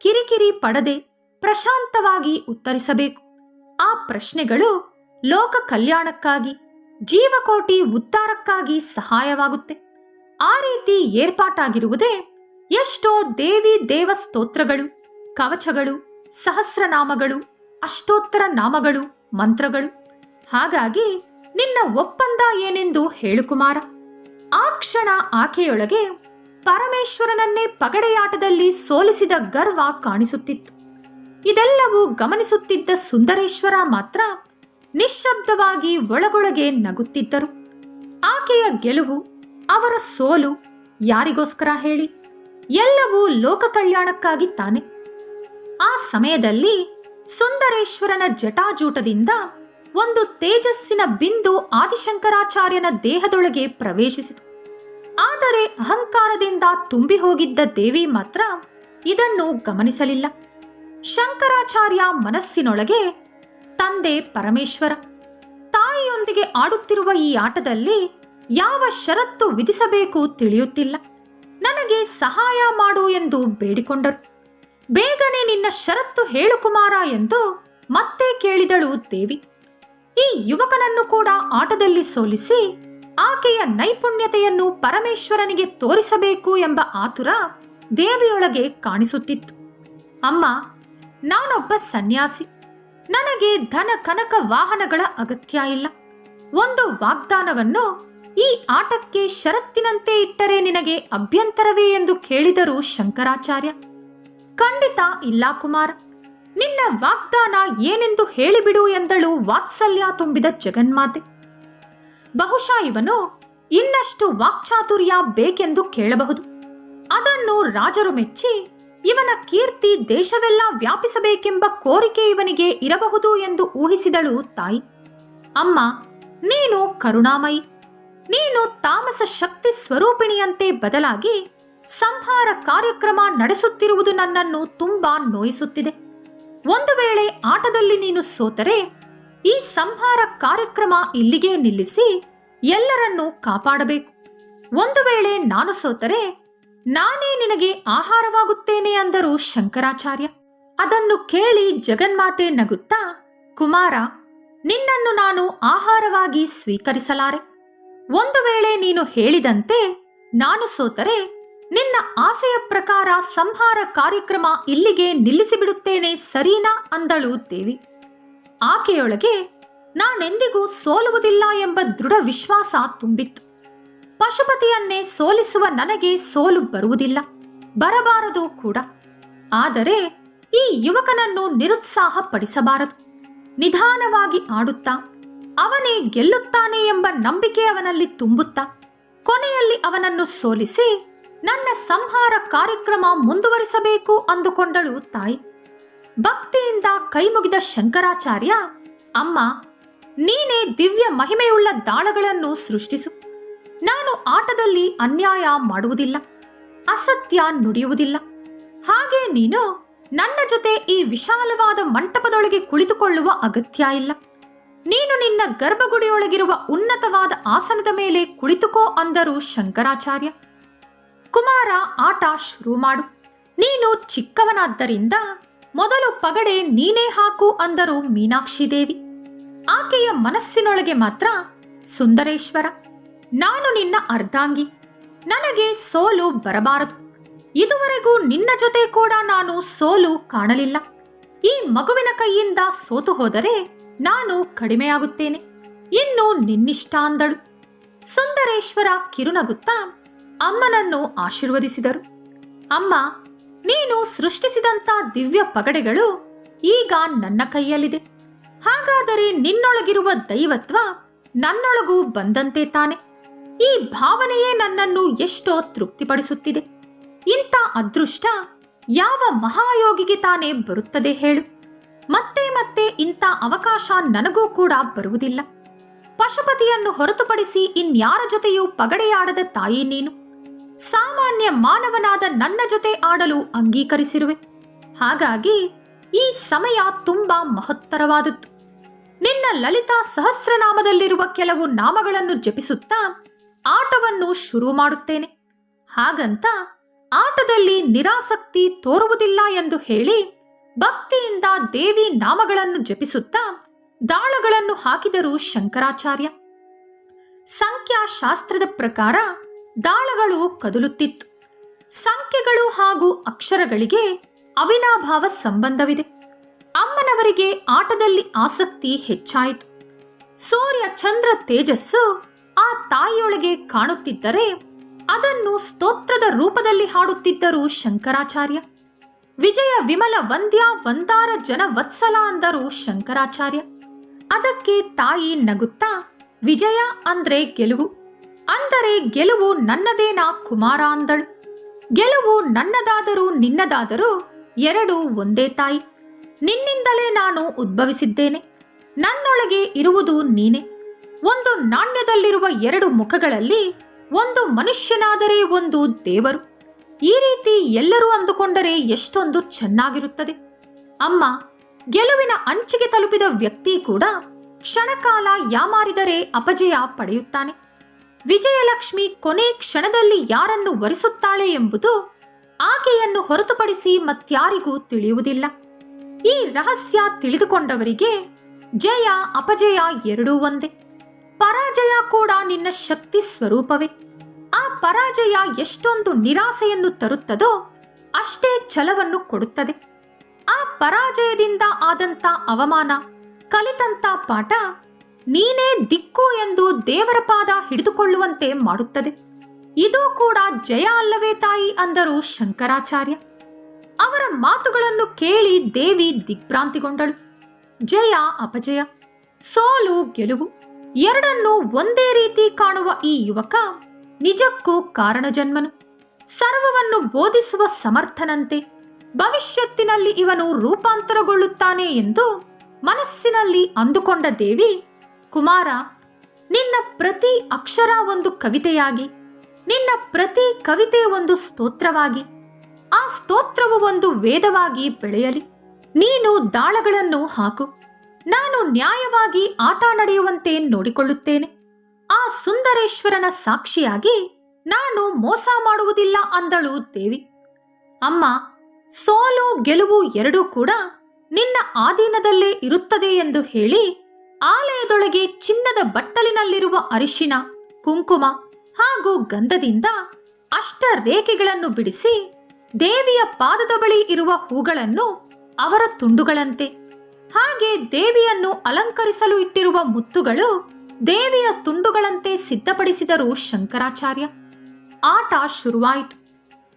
ಕಿರಿಕಿರಿ ಪಡದೆ ಪ್ರಶಾಂತವಾಗಿ ಉತ್ತರಿಸಬೇಕು. ಆ ಪ್ರಶ್ನೆಗಳು ಲೋಕ ಕಲ್ಯಾಣಕ್ಕಾಗಿ, ಜೀವಕೋಟಿ ಉದ್ಧಾರಕ್ಕಾಗಿ ಸಹಾಯವಾಗುತ್ತೆ. ಆ ರೀತಿ ಏರ್ಪಾಟಾಗಿರುವುದೇ ಎಷ್ಟೋ ದೇವಿ ದೇವ ಸ್ತೋತ್ರಗಳು ಕವಚಗಳು, ಸಹಸ್ರನಾಮಗಳು ಅಷ್ಟೋತ್ತರ ನಾಮಗಳು, ಮಂತ್ರಗಳು. ಹಾಗಾಗಿ ನಿನ್ನ ಒಪ್ಪಂದ ಏನೆಂದು ಹೇಳು ಕುಮಾರ. ಆ ಕ್ಷಣ ಆಕೆಯೊಳಗೆ ಪರಮೇಶ್ವರನನ್ನೇ ಪಗಡೆಯಾಟದಲ್ಲಿ ಸೋಲಿಸಿದ ಗರ್ವ ಕಾಣಿಸುತ್ತಿತ್ತು. ಇದೆಲ್ಲವೂ ಗಮನಿಸುತ್ತಿದ್ದ ಸುಂದರೇಶ್ವರ ಮಾತ್ರ ನಿಶ್ಶಬ್ದವಾಗಿ ಒಳಗೊಳಗೆ ನಗುತ್ತಿದ್ದರು. ಆಕೆಯ ಗೆಲುವು, ಅವರ ಸೋಲು ಯಾರಿಗೋಸ್ಕರ ಹೇಳಿ? ಎಲ್ಲವೂ ಲೋಕ ಕಲ್ಯಾಣಕ್ಕಾಗಿ ತಾನೆ. ಆ ಸಮಯದಲ್ಲಿ ಸುಂದರೇಶ್ವರನ ಜಟಾಜೂಟದಿಂದ ಒಂದು ತೇಜಸ್ಸಿನ ಬಿಂದು ಆದಿಶಂಕರಾಚಾರ್ಯನ ದೇಹದೊಳಗೆ ಪ್ರವೇಶಿಸಿತು. ಆದರೆ ಅಹಂಕಾರದಿಂದ ತುಂಬಿ ಹೋಗಿದ್ದ ದೇವಿ ಮಾತ್ರ ಇದನ್ನು ಗಮನಿಸಲಿಲ್ಲ. ಶಂಕರಾಚಾರ್ಯ ಮನಸ್ಸಿನೊಳಗೆ, ತಂದೆ ಪರಮೇಶ್ವರ, ತಾಯಿಯೊಂದಿಗೆ ಆಡುತ್ತಿರುವ ಈ ಆಟದಲ್ಲಿ ಯಾವ ಷರತ್ತು ವಿಧಿಸಬೇಕು ತಿಳಿಯುತ್ತಿಲ್ಲ. ನನಗೆ ಸಹಾಯ ಮಾಡು ಎಂದು ಬೇಡಿಕೊಂಡರು. ಬೇಗನೆ ನಿನ್ನ ಷರತ್ತು ಹೇಳುಕುಮಾರ ಎಂದು ಮತ್ತೆ ಕೇಳಿದಳು ದೇವಿ. ಈ ಯುವಕನನ್ನು ಕೂಡ ಆಟದಲ್ಲಿ ಸೋಲಿಸಿ ಆಕೆಯ ನೈಪುಣ್ಯತೆಯನ್ನು ಪರಮೇಶ್ವರನಿಗೆ ತೋರಿಸಬೇಕು ಎಂಬ ಆತುರ ದೇವಿಯೊಳಗೆ ಕಾಣಿಸುತ್ತಿತ್ತು. ಅಮ್ಮ, ನಾನೊಬ್ಬ ಸನ್ಯಾಸಿ. ನನಗೆ ಧನ ಕನಕ ವಾಹನಗಳ ಅಗತ್ಯ ಇಲ್ಲ. ಒಂದು ವಾಗ್ದಾನವನ್ನು ಈ ಆಟಕ್ಕೆ ಷರತ್ತಿನಂತೆ ಇಟ್ಟರೆ ನಿನಗೆ ಅಭ್ಯಂತರವೇ ಎಂದು ಕೇಳಿದರು ಶಂಕರಾಚಾರ್ಯ. ಖಂಡಿತ ಇಲ್ಲ, ಕುಮಾರ್. ನಿನ್ನ ವಾಗ್ದಾನ ಏನೆಂದು ಹೇಳಿಬಿಡು ಎಂದಳು ವಾತ್ಸಲ್ಯ ತುಂಬಿದ ಜಗನ್ಮಾತೆ. ಬಹುಶಃ ಇವನು ಇನ್ನಷ್ಟು ವಾಕ್ಚಾತುರ್ಯ ಬೇಕೆಂದು ಕೇಳಬಹುದು. ಅದನ್ನು ರಾಜರು ಮೆಚ್ಚಿ ಇವನ ಕೀರ್ತಿ ದೇಶವೆಲ್ಲ ವ್ಯಾಪಿಸಬೇಕೆಂಬ ಕೋರಿಕೆ ಇವನಿಗೆ ಇರಬಹುದು ಎಂದು ಊಹಿಸಿದಳು ತಾಯಿ. ಅಮ್ಮ, ನೀನು ಕರುಣಾಮಯಿ. ನೀನು ತಾಮಸ ಶಕ್ತಿ ಸ್ವರೂಪಿಣಿಯಂತೆ ಬದಲಾಗಿ ಸಂಹಾರ ಕಾರ್ಯಕ್ರಮ ನಡೆಸುತ್ತಿರುವುದು ನನ್ನನ್ನು ತುಂಬಾ ನೋಯಿಸುತ್ತಿದೆ. ಒಂದು ವೇಳೆ ಆಟದಲ್ಲಿ ನೀನು ಸೋತರೆ, ಈ ಸಂಹಾರ ಕಾರ್ಯಕ್ರಮ ಇಲ್ಲಿಗೆ ನಿಲ್ಲಿಸಿ ಎಲ್ಲರನ್ನೂ ಕಾಪಾಡಬೇಕು. ಒಂದು ವೇಳೆ ನಾನು ಸೋತರೆ, ನಾನೇ ನಿನಗೆ ಆಹಾರವಾಗುತ್ತೇನೆ ಅಂದರು ಶಂಕರಾಚಾರ್ಯ. ಅದನ್ನು ಕೇಳಿ ಜಗನ್ಮಾತೆ ನಗುತ್ತಾ, ಕುಮಾರ, ನಿನ್ನನ್ನು ನಾನು ಆಹಾರವಾಗಿ ಸ್ವೀಕರಿಸಲಾರೆ. ಒಂದು ವೇಳೆ ನೀನು ಹೇಳಿದಂತೆ ನಾನು ಸೋತರೆ ನಿನ್ನ ಆಸೆಯ ಪ್ರಕಾರ ಸಂಹಾರ ಕಾರ್ಯಕ್ರಮ ಇಲ್ಲಿಗೆ ನಿಲ್ಲಿಸಿಬಿಡುತ್ತೇನೆ ಸರೀನಾ ಅಂದಳು ದೇವಿ. ಆಕೆಯೊಳಗೆ, ನಾನೆಂದಿಗೂ ಸೋಲುವುದಿಲ್ಲ ಎಂಬ ದೃಢ ವಿಶ್ವಾಸ ತುಂಬಿತ್ತು. ಪಶುಪತಿಯನ್ನೇ ಸೋಲಿಸುವ ನನಗೆ ಸೋಲು ಬರುವುದಿಲ್ಲ, ಬರಬಾರದು ಕೂಡ. ಆದರೆ ಈ ಯುವಕನನ್ನು ನಿರುತ್ಸಾಹ ಪಡಿಸಬಾರದು ನಿಧಾನವಾಗಿ ಆಡುತ್ತಾ, ಅವನೇ ಗೆಲ್ಲುತ್ತಾನೆ ಎಂಬ ನಂಬಿಕೆ ಅವನಲ್ಲಿ ತುಂಬುತ್ತಾ, ಕೊನೆಯಲ್ಲಿ ಅವನನ್ನು ಸೋಲಿಸಿ ನನ್ನ ಸಂಹಾರ ಕಾರ್ಯಕ್ರಮ ಮುಂದುವರಿಸಬೇಕು ಅಂದುಕೊಂಡಳು ತಾಯಿ. ಭಕ್ತಿಯಿಂದ ಕೈಮುಗಿದ ಶಂಕರಾಚಾರ್ಯ, ಅಮ್ಮ, ನೀನೇ ದಿವ್ಯ ಮಹಿಮೆಯುಳ್ಳ ದಾಳಗಳನ್ನು ಸೃಷ್ಟಿಸು. ನಾನು ಆಟದಲ್ಲಿ ಅನ್ಯಾಯ ಮಾಡುವುದಿಲ್ಲ, ಅಸತ್ಯ ನುಡಿಯುವುದಿಲ್ಲ. ಹಾಗೆ ನೀನು ನನ್ನ ಜೊತೆ ಈ ವಿಶಾಲವಾದ ಮಂಟಪದೊಳಗೆ ಕುಳಿತುಕೊಳ್ಳುವ ಅಗತ್ಯ ಇಲ್ಲ. ನೀನು ನಿನ್ನ ಗರ್ಭಗುಡಿಯೊಳಗಿರುವ ಉನ್ನತವಾದ ಆಸನದ ಮೇಲೆ ಕುಳಿತುಕೋ ಅಂದರು ಶಂಕರಾಚಾರ್ಯ. ಕುಮಾರ ಆಟ ಶುರು ಮಾಡು. ನೀನು ಚಿಕ್ಕವನಾದ್ದರಿಂದ ಮೊದಲು ಪಗಡೆ ನೀನೇ ಹಾಕು ಅಂದರು ಮೀನಾಕ್ಷಿ ದೇವಿ. ಆಕೆಯ ಮನಸ್ಸಿನೊಳಗೆ ಮಾತ್ರ ಸುಂದರೇಶ್ವರ, ನಾನು ನಿನ್ನ ಅರ್ಧಾಂಗಿ, ನನಗೆ ಸೋಲು ಬರಬಾರದು. ಇದುವರೆಗೂ ನಿನ್ನ ಜೊತೆ ಕೂಡ ನಾನು ಸೋಲು ಕಾಣಲಿಲ್ಲ. ಈ ಮಗುವಿನ ಕೈಯಿಂದ ಸೋತು ಹೋದರೆ ನಾನು ಕಡಿಮೆಯಾಗುತ್ತೇನೆ. ಇನ್ನು ನಿನ್ನಿಷ್ಟ ಅಂದಳು. ಸುಂದರೇಶ್ವರ ಕಿರುನಗುತ್ತಾ ಅಮ್ಮನನ್ನು ಆಶೀರ್ವದಿಸಿದರು. ಅಮ್ಮ, ನೀನು ಸೃಷ್ಟಿಸಿದಂತ ದಿವ್ಯ ಪಗಡೆಗಳು ಈಗ ನನ್ನ ಕೈಯಲ್ಲಿದೆ. ಹಾಗಾದರೆ ನಿನ್ನೊಳಗಿರುವ ದೈವತ್ವ ನನ್ನೊಳಗೂ ಬಂದಂತೆ ತಾನೆ. ಈ ಭಾವನೆಯೇ ನನ್ನನ್ನು ಎಷ್ಟೋ ತೃಪ್ತಿಪಡಿಸುತ್ತಿದೆ. ಇಂಥ ಅದೃಷ್ಟ ಯಾವ ಮಹಾಯೋಗಿಗೆ ತಾನೇ ಬರುತ್ತದೆ ಹೇಳು. ಮತ್ತೆ ಮತ್ತೆ ಇಂಥ ಅವಕಾಶ ನನಗೂ ಕೂಡ ಬರುವುದಿಲ್ಲ. ಪಶುಪತಿಯನ್ನು ಹೊರತುಪಡಿಸಿ ಇನ್ಯಾರ ಜೊತೆಯೂ ಪಗಡೆಯಾಡದ ತಾಯಿ ನೀನು? ಸಾಮಾನ್ಯ ಮಾನವನಾದ ನನ್ನ ಜೊತೆ ಆಡಲು ಅಂಗೀಕರಿಸಿರುವೆ. ಹಾಗಾಗಿ ಈ ಸಮಯ ತುಂಬಾ ಮಹತ್ತರವಾದದ್ದು. ನಿನ್ನ ಲಲಿತಾ ಸಹಸ್ರನಾಮದಲ್ಲಿರುವ ಕೆಲವು ನಾಮಗಳನ್ನು ಜಪಿಸುತ್ತಾ ಆಟವನ್ನು ಶುರು ಮಾಡುತ್ತೇನೆ. ಹಾಗಂತ ಆಟದಲ್ಲಿ ನಿರಾಸಕ್ತಿ ತೋರುವುದಿಲ್ಲ ಎಂದು ಹೇಳಿ ಭಕ್ತಿಯಿಂದ ದೇವಿ ನಾಮಗಳನ್ನು ಜಪಿಸುತ್ತಾ ದಾಳಗಳನ್ನು ಹಾಕಿದರು ಶಂಕರಾಚಾರ್ಯ. ಸಂಖ್ಯಾಶಾಸ್ತ್ರದ ಪ್ರಕಾರ ದಾಳಗಳು ಕದಲುತ್ತಿತ್ತು. ಸಂಖ್ಯೆಗಳು ಹಾಗೂ ಅಕ್ಷರಗಳಿಗೆ ಅವಿನಾಭಾವ ಸಂಬಂಧವಿದೆ. ಅಮ್ಮನವರಿಗೆ ಆಟದಲ್ಲಿ ಆಸಕ್ತಿ ಹೆಚ್ಚಾಯಿತು. ಸೂರ್ಯ ಚಂದ್ರ ತೇಜಸ್ಸು ಆ ತಾಯಿಯೊಳಗೆ ಕಾಣುತ್ತಿದ್ದರೆ ಅದನ್ನು ಸ್ತೋತ್ರದ ರೂಪದಲ್ಲಿ ಹಾಡುತ್ತಿದ್ದರು ಶಂಕರಾಚಾರ್ಯ. ವಿಜಯ ವಿಮಲ ವಂದ್ಯ ವಂದಾರ ಜನ ವತ್ಸಲ ಅಂದರು ಶಂಕರಾಚಾರ್ಯ. ಅದಕ್ಕೆ ತಾಯಿ ನಗುತ್ತಾ, ವಿಜಯ ಅಂದ್ರೆ ಗೆಲುವು. ಅಂದರೆ ಗೆಲುವು ನನ್ನದೇನಾ ಕುಮಾರ ಅಂದಳು ಗೆಲುವು ನನ್ನದಾದರೂ ನಿನ್ನದಾದರೂ ಎರಡು ಒಂದೇ ತಾಯಿ. ನಿನ್ನಿಂದಲೇ ನಾನು ಉದ್ಭವಿಸಿದ್ದೇನೆ. ನನ್ನೊಳಗೆ ಇರುವುದು ನೀನೆ. ಒಂದು ನಾಣ್ಯದಲ್ಲಿರುವ ಎರಡು ಮುಖಗಳಲ್ಲಿ ಒಂದು ಮನುಷ್ಯನಾದರೆ ಒಂದು ದೇವರು. ಈ ರೀತಿ ಎಲ್ಲರೂ ಅಂದುಕೊಂಡರೆ ಎಷ್ಟೊಂದು ಚೆನ್ನಾಗಿರುತ್ತದೆ. ಅಮ್ಮ, ಗೆಲುವಿನ ಅಂಚಿಗೆ ತಲುಪಿದ ವ್ಯಕ್ತಿ ಕೂಡ ಕ್ಷಣಕಾಲ ಯಾಮಾರಿದರೆ ಅಪಜಯ ಪಡೆಯುತ್ತಾನೆ. ವಿಜಯಲಕ್ಷ್ಮಿ ಕೊನೆ ಕ್ಷಣದಲ್ಲಿ ಯಾರನ್ನು ವರಿಸುತ್ತಾಳೆ ಎಂಬುದು ಆಕೆಯನ್ನು ಹೊರತುಪಡಿಸಿ ಮತ್ಯಾರಿಗೂ ತಿಳಿಯುವುದಿಲ್ಲ. ಈ ರಹಸ್ಯ ತಿಳಿದುಕೊಂಡವರಿಗೆ ಜಯ, ಅಪಜಯ ಎರಡೂ ಒಂದೇ. ಪರಾಜಯ ಕೂಡ ನಿನ್ನ ಶಕ್ತಿ ಸ್ವರೂಪವೇ. ಆ ಪರಾಜಯ ಎಷ್ಟೊಂದು ನಿರಾಸೆಯನ್ನು ತರುತ್ತದೋ ಅಷ್ಟೇ ಛಲವನ್ನು ಕೊಡುತ್ತದೆ. ಆ ಪರಾಜಯದಿಂದ ಆದಂತ ಅವಮಾನ, ಕಲಿತಂತ ಪಾಠ ನೀನೇ ದಿಕ್ಕು ಎಂದು ದೇವರ ಪಾದ ಹಿಡಿದುಕೊಳ್ಳುವಂತೆ ಮಾಡುತ್ತದೆ. ಇದು ಕೂಡ ಜಯ ಅಲ್ಲವೇ ತಾಯಿ ಅಂದರು ಶಂಕರಾಚಾರ್ಯ. ಅವರ ಮಾತುಗಳನ್ನು ಕೇಳಿ ದೇವಿ ದಿಗ್ಭ್ರಾಂತಿಗೊಂಡಳು. ಜಯ ಅಪಜಯ, ಸೋಲು ಗೆಲುವು, ಎರಡನ್ನು ಒಂದೇ ರೀತಿ ಕಾಣುವ ಈ ಯುವಕ ನಿಜಕ್ಕೂ ಕಾರಣ ಜನ್ಮನು ಸರ್ವವನ್ನು ಬೋಧಿಸುವ ಸಮರ್ಥನಂತೆ ಭವಿಷ್ಯತ್ತಿನಲ್ಲಿ ಇವನು ರೂಪಾಂತರಗೊಳ್ಳುತ್ತಾನೆ ಎಂದು ಮನಸ್ಸಿನಲ್ಲಿ ಅಂದುಕೊಂಡ ದೇವಿ ಕುಮಾರ, ನಿನ್ನ ಪ್ರತಿ ಅಕ್ಷರ ಒಂದು ಕವಿತೆಯಾಗಿ, ನಿನ್ನ ಪ್ರತಿ ಕವಿತೆ ಒಂದು ಸ್ತೋತ್ರವಾಗಿ, ಆ ಸ್ತೋತ್ರವು ಒಂದು ವೇದವಾಗಿ ಬೆಳೆಯಲಿ. ನೀನು ದಾಳಗಳನ್ನು ಹಾಕು. ನಾನು ನ್ಯಾಯವಾಗಿ ಆಟ ನಡೆಯುವಂತೆ ನೋಡಿಕೊಳ್ಳುತ್ತೇನೆ. ಆ ಸುಂದರೇಶ್ವರನ ಸಾಕ್ಷಿಯಾಗಿ ನಾನು ಮೋಸ ಮಾಡುವುದಿಲ್ಲ ಅಂದಳು ದೇವಿ. ಅಮ್ಮ, ಸೋಲು ಗೆಲುವು ಎರಡೂ ಕೂಡ ನಿನ್ನ ಆಧೀನದಲ್ಲೇ ಇರುತ್ತದೆ ಎಂದು ಹೇಳಿ ಆಲಯದೊಳಗೆ ಚಿನ್ನದ ಬಟ್ಟಲಿನಲ್ಲಿರುವ ಅರಿಶಿನ, ಕುಂಕುಮ ಹಾಗೂ ಗಂಧದಿಂದ ಅಷ್ಟ ರೇಖೆಗಳನ್ನು ಬಿಡಿಸಿ ದೇವಿಯ ಪಾದದ ಬಳಿ ಇರುವ ಹೂಗಳನ್ನು ಅವರ ತುಂಡುಗಳಂತೆ. ಹಾಗೆ ದೇವಿಯನ್ನು ಅಲಂಕರಿಸಲು ಇಟ್ಟಿರುವ ಮುತ್ತುಗಳು ದೇವಿಯ ತುಂಡುಗಳಂತೆ ಸಿದ್ಧಪಡಿಸಿದರು ಶಂಕರಾಚಾರ್ಯ. ಆಟ ಶುರುವಾಯಿತು.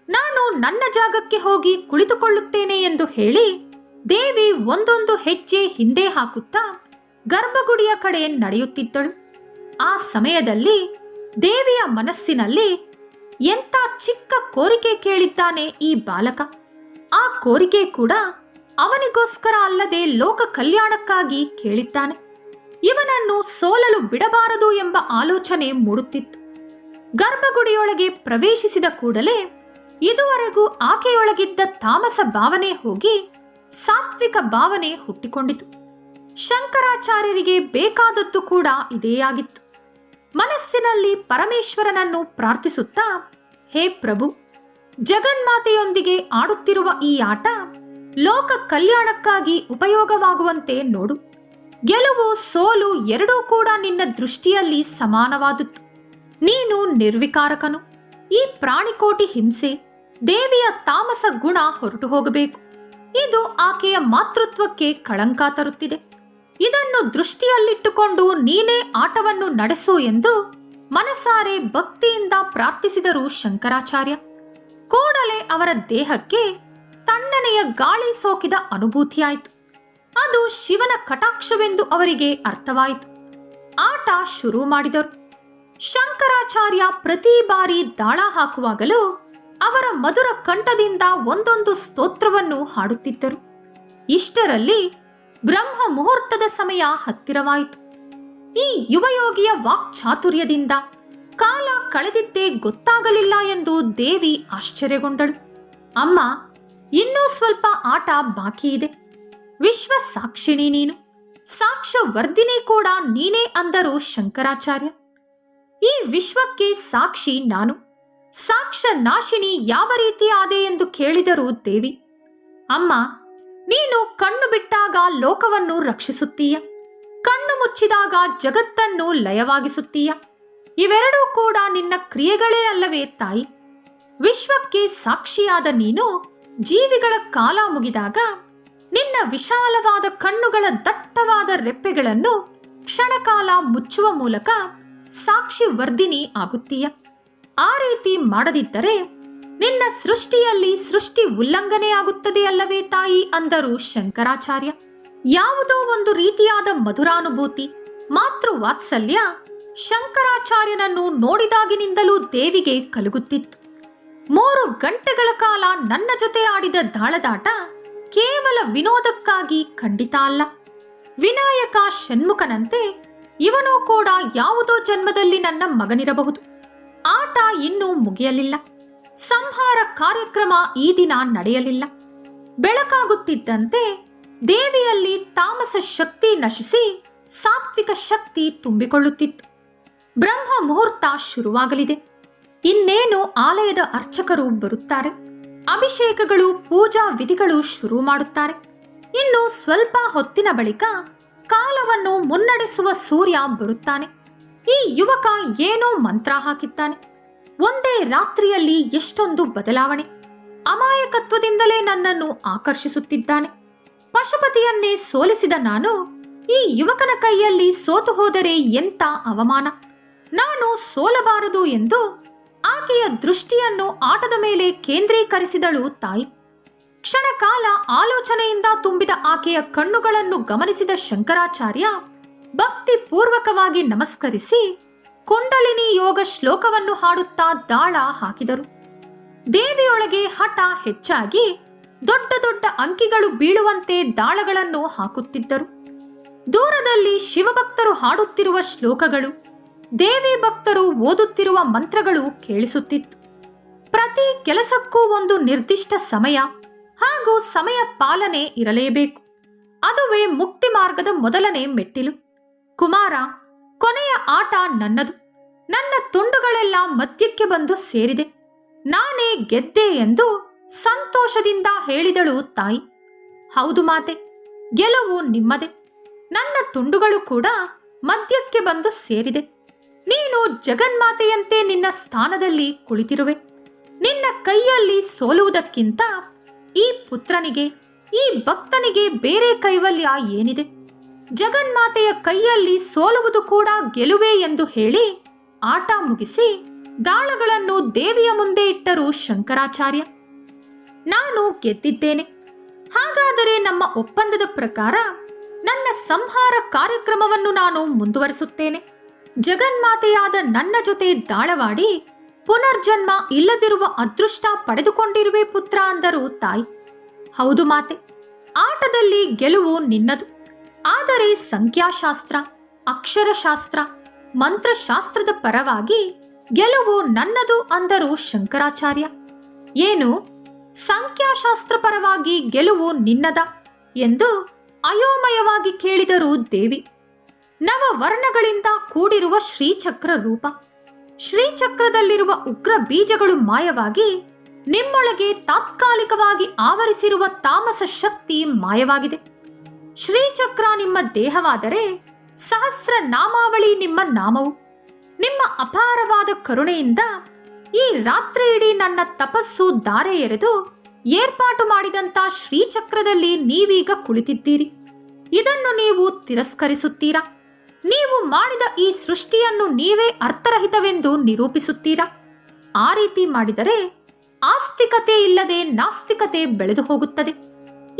ನಾನು ನನ್ನ ಜಾಗಕ್ಕೆ ಹೋಗಿ ಕುಳಿತುಕೊಳ್ಳುತ್ತೇನೆ ಎಂದು ಹೇಳಿ ದೇವಿ ಒಂದೊಂದು ಹೆಜ್ಜೆ ಹಿಂದೆ ಹಾಕುತ್ತಾ ಗರ್ಭಗುಡಿಯ ಕಡೆ ನಡೆಯುತ್ತಿದ್ದಳು. ಆ ಸಮಯದಲ್ಲಿ ದೇವಿಯ ಮನಸ್ಸಿನಲ್ಲಿ ಎಂಥ ಚಿಕ್ಕ ಕೋರಿಕೆ ಕೇಳಿದ್ದಾನೆ ಈ ಬಾಲಕ? ಆ ಕೋರಿಕೆ ಕೂಡ ಅವನಿಗೋಸ್ಕರ ಅಲ್ಲದೆ ಲೋಕ ಕಲ್ಯಾಣಕ್ಕಾಗಿ ಕೇಳಿದ್ದಾನೆ. ಇವನನ್ನು ಸೋಲಲು ಬಿಡಬಾರದು ಎಂಬ ಆಲೋಚನೆ ಮೂಡುತ್ತಿತ್ತು. ಗರ್ಭಗುಡಿಯೊಳಗೆ ಪ್ರವೇಶಿಸಿದ ಕೂಡಲೇ ಇದುವರೆಗೂ ಆಕೆಯೊಳಗಿದ್ದ ತಾಮಸ ಭಾವನೆ ಹೋಗಿ ಸಾತ್ವಿಕ ಭಾವನೆ ಹುಟ್ಟಿಕೊಂಡಿತು. ಶಂಕರಾಚಾರ್ಯರಿಗೆ ಬೇಕಾದದ್ದು ಕೂಡ ಇದೇ ಆಗಿತ್ತು. ಮನಸ್ಸಿನಲ್ಲಿ ಪರಮೇಶ್ವರನನ್ನು ಪ್ರಾರ್ಥಿಸುತ್ತಾ, ಹೇ ಪ್ರಭು, ಜಗನ್ಮಾತೆಯೊಂದಿಗೆ ಆಡುತ್ತಿರುವ ಈ ಆಟ ಲೋಕ ಕಲ್ಯಾಣಕ್ಕಾಗಿ ಉಪಯೋಗವಾಗುವಂತೆ ನೋಡು. ಗೆಲುವು, ಸೋಲು ಎರಡೂ ಕೂಡ ನಿನ್ನ ದೃಷ್ಟಿಯಲ್ಲಿ ಸಮಾನವಾದುತ್ತು ನೀನು ನಿರ್ವಿಕಾರಕನು. ಈ ಪ್ರಾಣಿಕೋಟಿ ಹಿಂಸೆ, ದೇವಿಯ ತಾಮಸ ಗುಣ ಹೊರಟು ಹೋಗಬೇಕು. ಇದು ಆಕೆಯ ಮಾತೃತ್ವಕ್ಕೆ ಕಳಂಕ ತರುತ್ತಿದೆ. ಇದನ್ನು ದೃಷ್ಟಿಯಲ್ಲಿಟ್ಟುಕೊಂಡು ನೀನೇ ಆಟವನ್ನು ನಡೆಸು ಎಂದು ಮನಸಾರೆ ಭಕ್ತಿಯಿಂದ ಪ್ರಾರ್ಥಿಸಿದರು ಶಂಕರಾಚಾರ್ಯ. ಕೂಡಲೇ ಅವರ ದೇಹಕ್ಕೆ ತಣ್ಣನೆಯ ಗಾಳಿ ಸೋಕಿದ ಅನುಭೂತಿಯಾಯಿತು. ಅದು ಶಿವನ ಕಟಾಕ್ಷವೆಂದು ಅವರಿಗೆ ಅರ್ಥವಾಯಿತು. ಆಟ ಶುರು ಮಾಡಿದರು. ಶಂಕರಾಚಾರ್ಯ ಪ್ರತಿ ಬಾರಿ ದಾಳ ಹಾಕುವಾಗಲೂ ಅವರ ಮಧುರ ಕಂಠದಿಂದ ಒಂದೊಂದು ಸ್ತೋತ್ರವನ್ನು ಹಾಡುತ್ತಿದ್ದರು. ಇಷ್ಟರಲ್ಲಿ ಬ್ರಹ್ಮ ಮುಹೂರ್ತದ ಸಮಯ ಹತ್ತಿರವಾಯಿತು. ಈ ಯುವಯೋಗಿಯ ವಾಕ್ಚಾತುರ್ಯದಿಂದ ಕಾಲ ಕಳೆದಿದ್ದೇ ಗೊತ್ತಾಗಲಿಲ್ಲ ಎಂದು ದೇವಿ ಆಶ್ಚರ್ಯಗೊಂಡಳು. ಅಮ್ಮ, ಇನ್ನೂ ಸ್ವಲ್ಪ ಆಟ ಬಾಕಿ ಇದೆ. ವಿಶ್ವ ಸಾಕ್ಷಿಣಿ ನೀನು. ಸಾಕ್ಷ್ಯ ವರ್ಧಿನಿ ಕೂಡ ನೀನೇ ಅಂದರು ಶಂಕರಾಚಾರ್ಯ. ಈ ವಿಶ್ವಕ್ಕೆ ಸಾಕ್ಷಿ ನಾನು. ಸಾಕ್ಷ್ಯ ನಾಶಿನಿ ಯಾವ ರೀತಿ ಆದೆ ಎಂದು ಕೇಳಿದರು ದೇವಿ. ಅಮ್ಮ ನೀನು ಕಣ್ಣು ಬಿಟ್ಟಾಗ ಲೋಕವನ್ನು ರಕ್ಷಿಸುತ್ತೀಯ? ಕಣ್ಣು ಮುಚ್ಚಿದಾಗ ಜಗತ್ತನ್ನು ಲಯವಾಗಿಸುತ್ತೀಯ? ಇವೆರಡೂ ಕೂಡ ನಿನ್ನ ಕ್ರಿಯೆಗಳೇ ಅಲ್ಲವೇ ತಾಯಿ. ವಿಶ್ವಕ್ಕೆ ಸಾಕ್ಷಿಯಾದ ನೀನು ಜೀವಿಗಳ ಕಾಲ ಮುಗಿದಾಗ ನಿನ್ನ ವಿಶಾಲವಾದ ಕಣ್ಣುಗಳ ದಟ್ಟವಾದ ರೆಪ್ಪೆಗಳನ್ನು ಕ್ಷಣಕಾಲ ಮುಚ್ಚುವ ಮೂಲಕ ಸಾಕ್ಷಿ ವರ್ಧಿನಿ ಆಗುತ್ತೀಯ. ಆ ರೀತಿ ಮಾಡದಿದ್ದರೆ ನಿನ್ನ ಸೃಷ್ಟಿಯಲ್ಲಿ ಸೃಷ್ಟಿ ಉಲ್ಲಂಘನೆಯಾಗುತ್ತದೆಯಲ್ಲವೇ ತಾಯಿ ಅಂದರು ಶಂಕರಾಚಾರ್ಯ. ಯಾವುದೋ ಒಂದು ರೀತಿಯಾದ ಮಧುರಾನುಭೂತಿ ಮಾತೃ ವಾತ್ಸಲ್ಯ ಶಂಕರಾಚಾರ್ಯನನ್ನು ನೋಡಿದಾಗಿನಿಂದಲೂ ದೇವಿಗೆ ಕಲುಗುತ್ತಿತ್ತು. ಮೂರು ಗಂಟೆಗಳ ಕಾಲ ನನ್ನ ಜೊತೆ ಆಡಿದ ದಾಳದಾಟ ಕೇವಲ ವಿನೋದಕ್ಕಾಗಿ ಖಂಡಿತ ಅಲ್ಲ. ವಿನಾಯಕ ಷಣ್ಮುಖನಂತೆ ಇವನೂ ಕೂಡ ಯಾವುದೋ ಜನ್ಮದಲ್ಲಿ ನನ್ನ ಮಗನಿರಬಹುದು. ಆಟ ಇನ್ನೂ ಮುಗಿಯಲಿಲ್ಲ. ಸಂಹಾರ ಕಾರ್ಯಕ್ರಮ ಈ ದಿನ ನಡೆಯಲಿಲ್ಲ. ಬೆಳಕಾಗುತ್ತಿದ್ದಂತೆ ದೇವಿಯಲ್ಲಿ ತಾಮಸ ಶಕ್ತಿ ನಶಿಸಿ ಸಾತ್ವಿಕ ಶಕ್ತಿ ತುಂಬಿಕೊಳ್ಳುತ್ತಿತ್ತು. ಬ್ರಹ್ಮ ಮುಹೂರ್ತ ಶುರುವಾಗಲಿದೆ. ಇನ್ನೇನು ಆಲಯದ ಅರ್ಚಕರು ಬರುತ್ತಾರೆ. ಅಭಿಷೇಕಗಳು, ಪೂಜಾ ವಿಧಿಗಳು ಶುರು ಮಾಡುತ್ತಾರೆ. ಇನ್ನು ಸ್ವಲ್ಪ ಹೊತ್ತಿನ ಬಳಿಕ ಕಾಲವನ್ನು ಮುನ್ನಡೆಸುವ ಸೂರ್ಯ ಬರುತ್ತಾನೆ. ಈ ಯುವಕ ಏನೋ ಮಂತ್ರ ಹಾಕಿದ್ದಾನೆ. ಒಂದೇ ರಾತ್ರಿಯಲ್ಲಿ ಎಷ್ಟೊಂದು ಬದಲಾವಣೆ. ಅಮಾಯಕತ್ವದಿಂದಲೇ ನನ್ನನ್ನು ಆಕರ್ಷಿಸುತ್ತಿದ್ದಾನೆ. ಪಶುಪತಿಯನ್ನೇ ಸೋಲಿಸಿದ ನಾನು ಈ ಯುವಕನ ಕೈಯಲ್ಲಿ ಸೋತು ಹೋದರೆ ಎಂತ ಅವಮಾನ. ನಾನು ಸೋಲಬಾರದು ಎಂದು ಆಕೆಯ ದೃಷ್ಟಿಯನ್ನು ಆಟದ ಮೇಲೆ ಕೇಂದ್ರೀಕರಿಸಿದಳು ತಾಯಿ. ಕ್ಷಣಕಾಲ ಆಲೋಚನೆಯಿಂದ ತುಂಬಿದ ಆಕೆಯ ಕಣ್ಣುಗಳನ್ನು ಗಮನಿಸಿದ ಶಂಕರಾಚಾರ್ಯ ಭಕ್ತಿ ಪೂರ್ವಕವಾಗಿ ನಮಸ್ಕರಿಸಿ ಕುಂಡಲಿನಿ ಯೋಗ ಶ್ಲೋಕವನ್ನು ಹಾಡುತ್ತಾ ದಾಳ ಹಾಕಿದರು. ದೇವಿಯೊಳಗೆ ಹಠ ಹೆಚ್ಚಾಗಿ ದೊಡ್ಡ ದೊಡ್ಡ ಅಂಕಿಗಳು ಬೀಳುವಂತೆ ದಾಳಗಳನ್ನು ಹಾಕುತ್ತಿದ್ದರು. ದೂರದಲ್ಲಿ ಶಿವಭಕ್ತರು ಹಾಡುತ್ತಿರುವ ಶ್ಲೋಕಗಳು, ದೇವಿ ಭಕ್ತರು ಓದುತ್ತಿರುವ ಮಂತ್ರಗಳು ಕೇಳಿಸುತ್ತಿತ್ತು. ಪ್ರತಿ ಕೆಲಸಕ್ಕೂ ಒಂದು ನಿರ್ದಿಷ್ಟ ಸಮಯ ಹಾಗೂ ಸಮಯ ಪಾಲನೆ ಇರಲೇಬೇಕು. ಅದುವೇ ಮುಕ್ತಿ ಮಾರ್ಗದ ಮೊದಲನೇ ಮೆಟ್ಟಿಲು. ಕುಮಾರ, ಕೊನೆಯ ಆಟ ನನ್ನದು. ನನ್ನ ತುಂಡುಗಳೆಲ್ಲ ಮಧ್ಯಕ್ಕೆ ಬಂದು ಸೇರಿದೆ. ನಾನೇ ಗೆದ್ದೆ ಎಂದು ಸಂತೋಷದಿಂದ ಹೇಳಿದಳು ತಾಯಿ. ಹೌದು ಮಾತೆ, ಗೆಲುವು ನಿಮ್ಮದೆ. ನನ್ನ ತುಂಡುಗಳು ಕೂಡ ಮಧ್ಯಕ್ಕೆ ಬಂದು ಸೇರಿದೆ. ನೀನು ಜಗನ್ಮಾತೆಯಂತೆ ನಿನ್ನ ಸ್ಥಾನದಲ್ಲಿ ಕುಳಿತಿರುವೆ. ನಿನ್ನ ಕೈಯಲ್ಲಿ ಸೋಲುವುದಕ್ಕಿಂತ ಈ ಪುತ್ರನಿಗೆ, ಈ ಭಕ್ತನಿಗೆ ಬೇರೆ ಕೈವಲ್ಯ ಏನಿದೆ? ಜಗನ್ಮಾತೆಯ ಕೈಯಲ್ಲಿ ಸೋಲುವುದು ಕೂಡ ಗೆಲುವೆ ಎಂದು ಹೇಳಿ ಆಟ ಮುಗಿಸಿ ದಾಳಗಳನ್ನು ದೇವಿಯ ಮುಂದೆ ಇಟ್ಟರು ಶಂಕರಾಚಾರ್ಯ. ನಾನು ಗೆದ್ದಿದ್ದೇನೆ. ಹಾಗಾದರೆ ನಮ್ಮ ಒಪ್ಪಂದದ ಪ್ರಕಾರ ನನ್ನ ಸಂಹಾರ ಕಾರ್ಯಕ್ರಮವನ್ನು ನಾನು ಮುಂದುವರಿಸುತ್ತೇನೆ. ಜಗನ್ಮಾತೆಯಾದ ನನ್ನ ಜೊತೆ ದಾಳವಾಡಿ ಪುನರ್ಜನ್ಮ ಇಲ್ಲದಿರುವ ಅದೃಷ್ಟ ಪಡೆದುಕೊಂಡಿರುವೆ ಪುತ್ರ ಅಂದರು ತಾಯಿ. ಹೌದು ಮಾತೆ, ಆಟದಲ್ಲಿ ಗೆಲುವು ನಿನ್ನದು. ಆದರೆ ಸಂಖ್ಯಾಶಾಸ್ತ್ರ, ಅಕ್ಷರಶಾಸ್ತ್ರ ಮಂತ್ರಶಾಸ್ತ್ರದ ಪರವಾಗಿ ಗೆಲುವು ನನ್ನದು ಅಂದರು ಶಂಕರಾಚಾರ್ಯ. ಏನು? ಸಂಖ್ಯಾಶಾಸ್ತ್ರ ಪರವಾಗಿ ಗೆಲುವು ನಿನ್ನದ ಎಂದು ಅಯೋಮಯವಾಗಿ ಕೇಳಿದರು ದೇವಿ. ನವ ವರ್ಣಗಳಿಂದ ಕೂಡಿರುವ ಶ್ರೀಚಕ್ರ ರೂಪ. ಶ್ರೀಚಕ್ರದಲ್ಲಿರುವ ಉಗ್ರ ಬೀಜಗಳು ಮಾಯವಾಗಿ ನಿಮ್ಮೊಳಗೆ ತಾತ್ಕಾಲಿಕವಾಗಿ ಆವರಿಸಿರುವ ತಾಮಸ ಶಕ್ತಿ ಮಾಯವಾಗಿದೆ. ಶ್ರೀಚಕ್ರ ನಿಮ್ಮ ದೇಹವಾದರೆ ಸಹಸ್ರ ನಾಮಾವಳಿ ನಿಮ್ಮ ನಾಮವು. ನಿಮ್ಮ ಅಪಾರವಾದ ಕರುಣೆಯಿಂದ ಈ ರಾತ್ರಿಯಿಡೀ ನನ್ನ ತಪಸ್ಸು ದಾರೆ ಎರೆದು ಏರ್ಪಾಟು ಮಾಡಿದಂಥ ಶ್ರೀಚಕ್ರದಲ್ಲಿ ನೀವೀಗ ಕುಳಿತಿದ್ದೀರಿ. ಇದನ್ನು ನೀವು ತಿರಸ್ಕರಿಸುತ್ತೀರಾ? ನೀವು ಮಾಡಿದ ಈ ಸೃಷ್ಟಿಯನ್ನು ನೀವೇ ಅರ್ಥರಹಿತವೆಂದು ನಿರೂಪಿಸುತ್ತೀರಾ? ಆ ರೀತಿ ಮಾಡಿದರೆ ಆಸ್ತಿಕತೆ ಇಲ್ಲದೆ ನಾಸ್ತಿಕತೆ ಬೆಳೆದು ಹೋಗುತ್ತದೆ.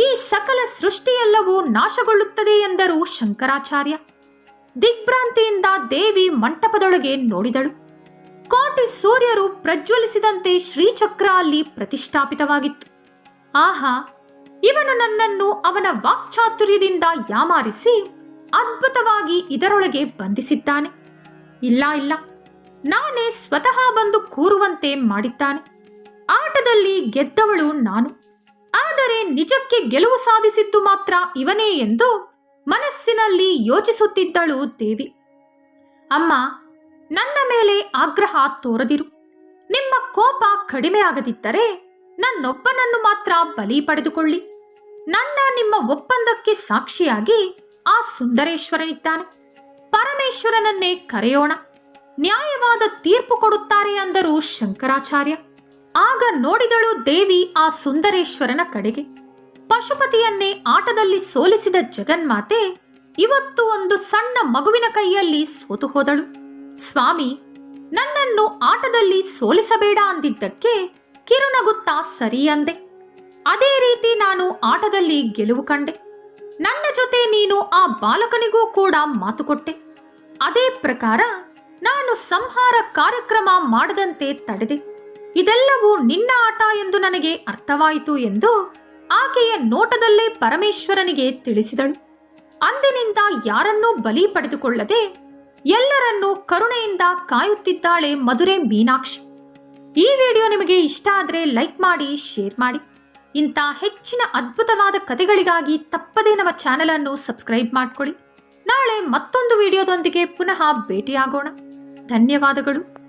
ಈ ಸಕಲ ಸೃಷ್ಟಿಯೆಲ್ಲವೂ ನಾಶಗೊಳ್ಳುತ್ತದೆ ಎಂದರು ಶಂಕರಾಚಾರ್ಯ. ದಿಗ್ಭ್ರಾಂತಿಯಿಂದ ದೇವಿ ಮಂಟಪದೊಳಗೆ ನೋಡಿದಳು. ಕೋಟಿ ಸೂರ್ಯರು ಪ್ರಜ್ವಲಿಸಿದಂತೆ ಶ್ರೀಚಕ್ರ ಅಲ್ಲಿ ಪ್ರತಿಷ್ಠಾಪಿತವಾಗಿತ್ತು. ಆಹಾ, ಇವನು ನನ್ನನ್ನು ಅವನ ವಾಕ್ಚಾತುರ್ಯದಿಂದ ಯಾಮಾರಿಸಿ ಅದ್ಭುತವಾಗಿ ಇದರೊಳಗೆ ಬಂಧಿಸಿದ್ದಾನೆ. ಇಲ್ಲ ಇಲ್ಲ, ನಾನೇ ಸ್ವತಃ ಬಂದು ಕೂರುವಂತೆ ಮಾಡಿದ್ದಾನೆ. ಆಟದಲ್ಲಿ ಗೆದ್ದವಳು ನಾನು. ಆದರೆ ನಿಜಕ್ಕೆ ಗೆಲುವು ಸಾಧಿಸಿದ್ದು ಮಾತ್ರ ಇವನೇ ಎಂದು ಮನಸ್ಸಿನಲ್ಲಿ ಯೋಚಿಸುತ್ತಿದ್ದಳು ದೇವಿ. ಅಮ್ಮ, ನನ್ನ ಮೇಲೆ ಆಗ್ರಹ ತೋರದಿರು. ನಿಮ್ಮ ಕೋಪ ಕಡಿಮೆ ಆಗದಿದ್ದರೆ ನನ್ನೊಬ್ಬನನ್ನು ಮಾತ್ರ ಬಲಿ ಪಡೆದುಕೊಳ್ಳಿ. ನನ್ನ ನಿಮ್ಮ ಒಪ್ಪಂದಕ್ಕೆ ಸಾಕ್ಷಿಯಾಗಿ ಆ ಸುಂದರೇಶ್ವರನಿದ್ದಾನೆ. ಪರಮೇಶ್ವರನನ್ನೇ ಕರೆಯೋಣ. ನ್ಯಾಯವಾದ ತೀರ್ಪು ಕೊಡುತ್ತಾರೆ ಅಂದರು ಶಂಕರಾಚಾರ್ಯ. ಆಗ ನೋಡಿದಳು ದೇವಿ ಆ ಸುಂದರೇಶ್ವರನ ಕಡೆಗೆ. ಪಶುಪತಿಯನ್ನೇ ಆಟದಲ್ಲಿ ಸೋಲಿಸಿದ ಜಗನ್ಮಾತೆ ಇವತ್ತು ಒಂದು ಸಣ್ಣ ಮಗುವಿನ ಕೈಯಲ್ಲಿ ಸೋತು ಹೋದಳು. ಸ್ವಾಮಿ, ನನ್ನನ್ನು ಆಟದಲ್ಲಿ ಸೋಲಿಸಬೇಡ ಅಂದಿದ್ದಕ್ಕೆ ಕಿರುನಗುತ್ತಾ ಸರಿ ಅಂದೆ. ಅದೇ ರೀತಿ ನಾನು ಆಟದಲ್ಲಿ ಗೆಲುವು ಕಂಡೆ. ನನ್ನ ಜೊತೆ ನೀನು ಆ ಬಾಲಕನಿಗೂ ಕೂಡ ಮಾತು ಕೊಟ್ಟೆ. ಅದೇ ಪ್ರಕಾರ ನಾನು ಸಂಹಾರ ಕಾರ್ಯಕ್ರಮ ಮಾಡದಂತೆ ತಡೆದೆ. ಇದೆಲ್ಲವೂ ನಿನ್ನ ಆಟ ಎಂದು ನನಗೆ ಅರ್ಥವಾಯಿತು ಎಂದು ಆಕೆಯ ನೋಟದಲ್ಲೇ ಪರಮೇಶ್ವರನಿಗೆ ತಿಳಿಸಿದಳು. ಅಂದಿನಿಂದ ಯಾರನ್ನೂ ಬಲಿ ಪಡೆದುಕೊಳ್ಳದೆ ಎಲ್ಲರನ್ನೂ ಕರುಣೆಯಿಂದ ಕಾಯುತ್ತಿದ್ದಾಳೆ ಮಧುರೆ ಮೀನಾಕ್ಷಿ. ಈ ವಿಡಿಯೋ ನಿಮಗೆ ಇಷ್ಟ ಆದರೆ ಲೈಕ್ ಮಾಡಿ, ಶೇರ್ ಮಾಡಿ. ಇಂಥ ಹೆಚ್ಚಿನ ಅದ್ಭುತವಾದ ಕಥೆಗಳಿಗಾಗಿ ತಪ್ಪದೇ ನಮ್ಮ ಚಾನೆಲ್ ಅನ್ನು ಸಬ್ಸ್ಕ್ರೈಬ್ ಮಾಡ್ಕೊಳ್ಳಿ. ನಾಳೆ ಮತ್ತೊಂದು ವಿಡಿಯೋದೊಂದಿಗೆ ಪುನಃ ಭೇಟಿಯಾಗೋಣ. ಧನ್ಯವಾದಗಳು.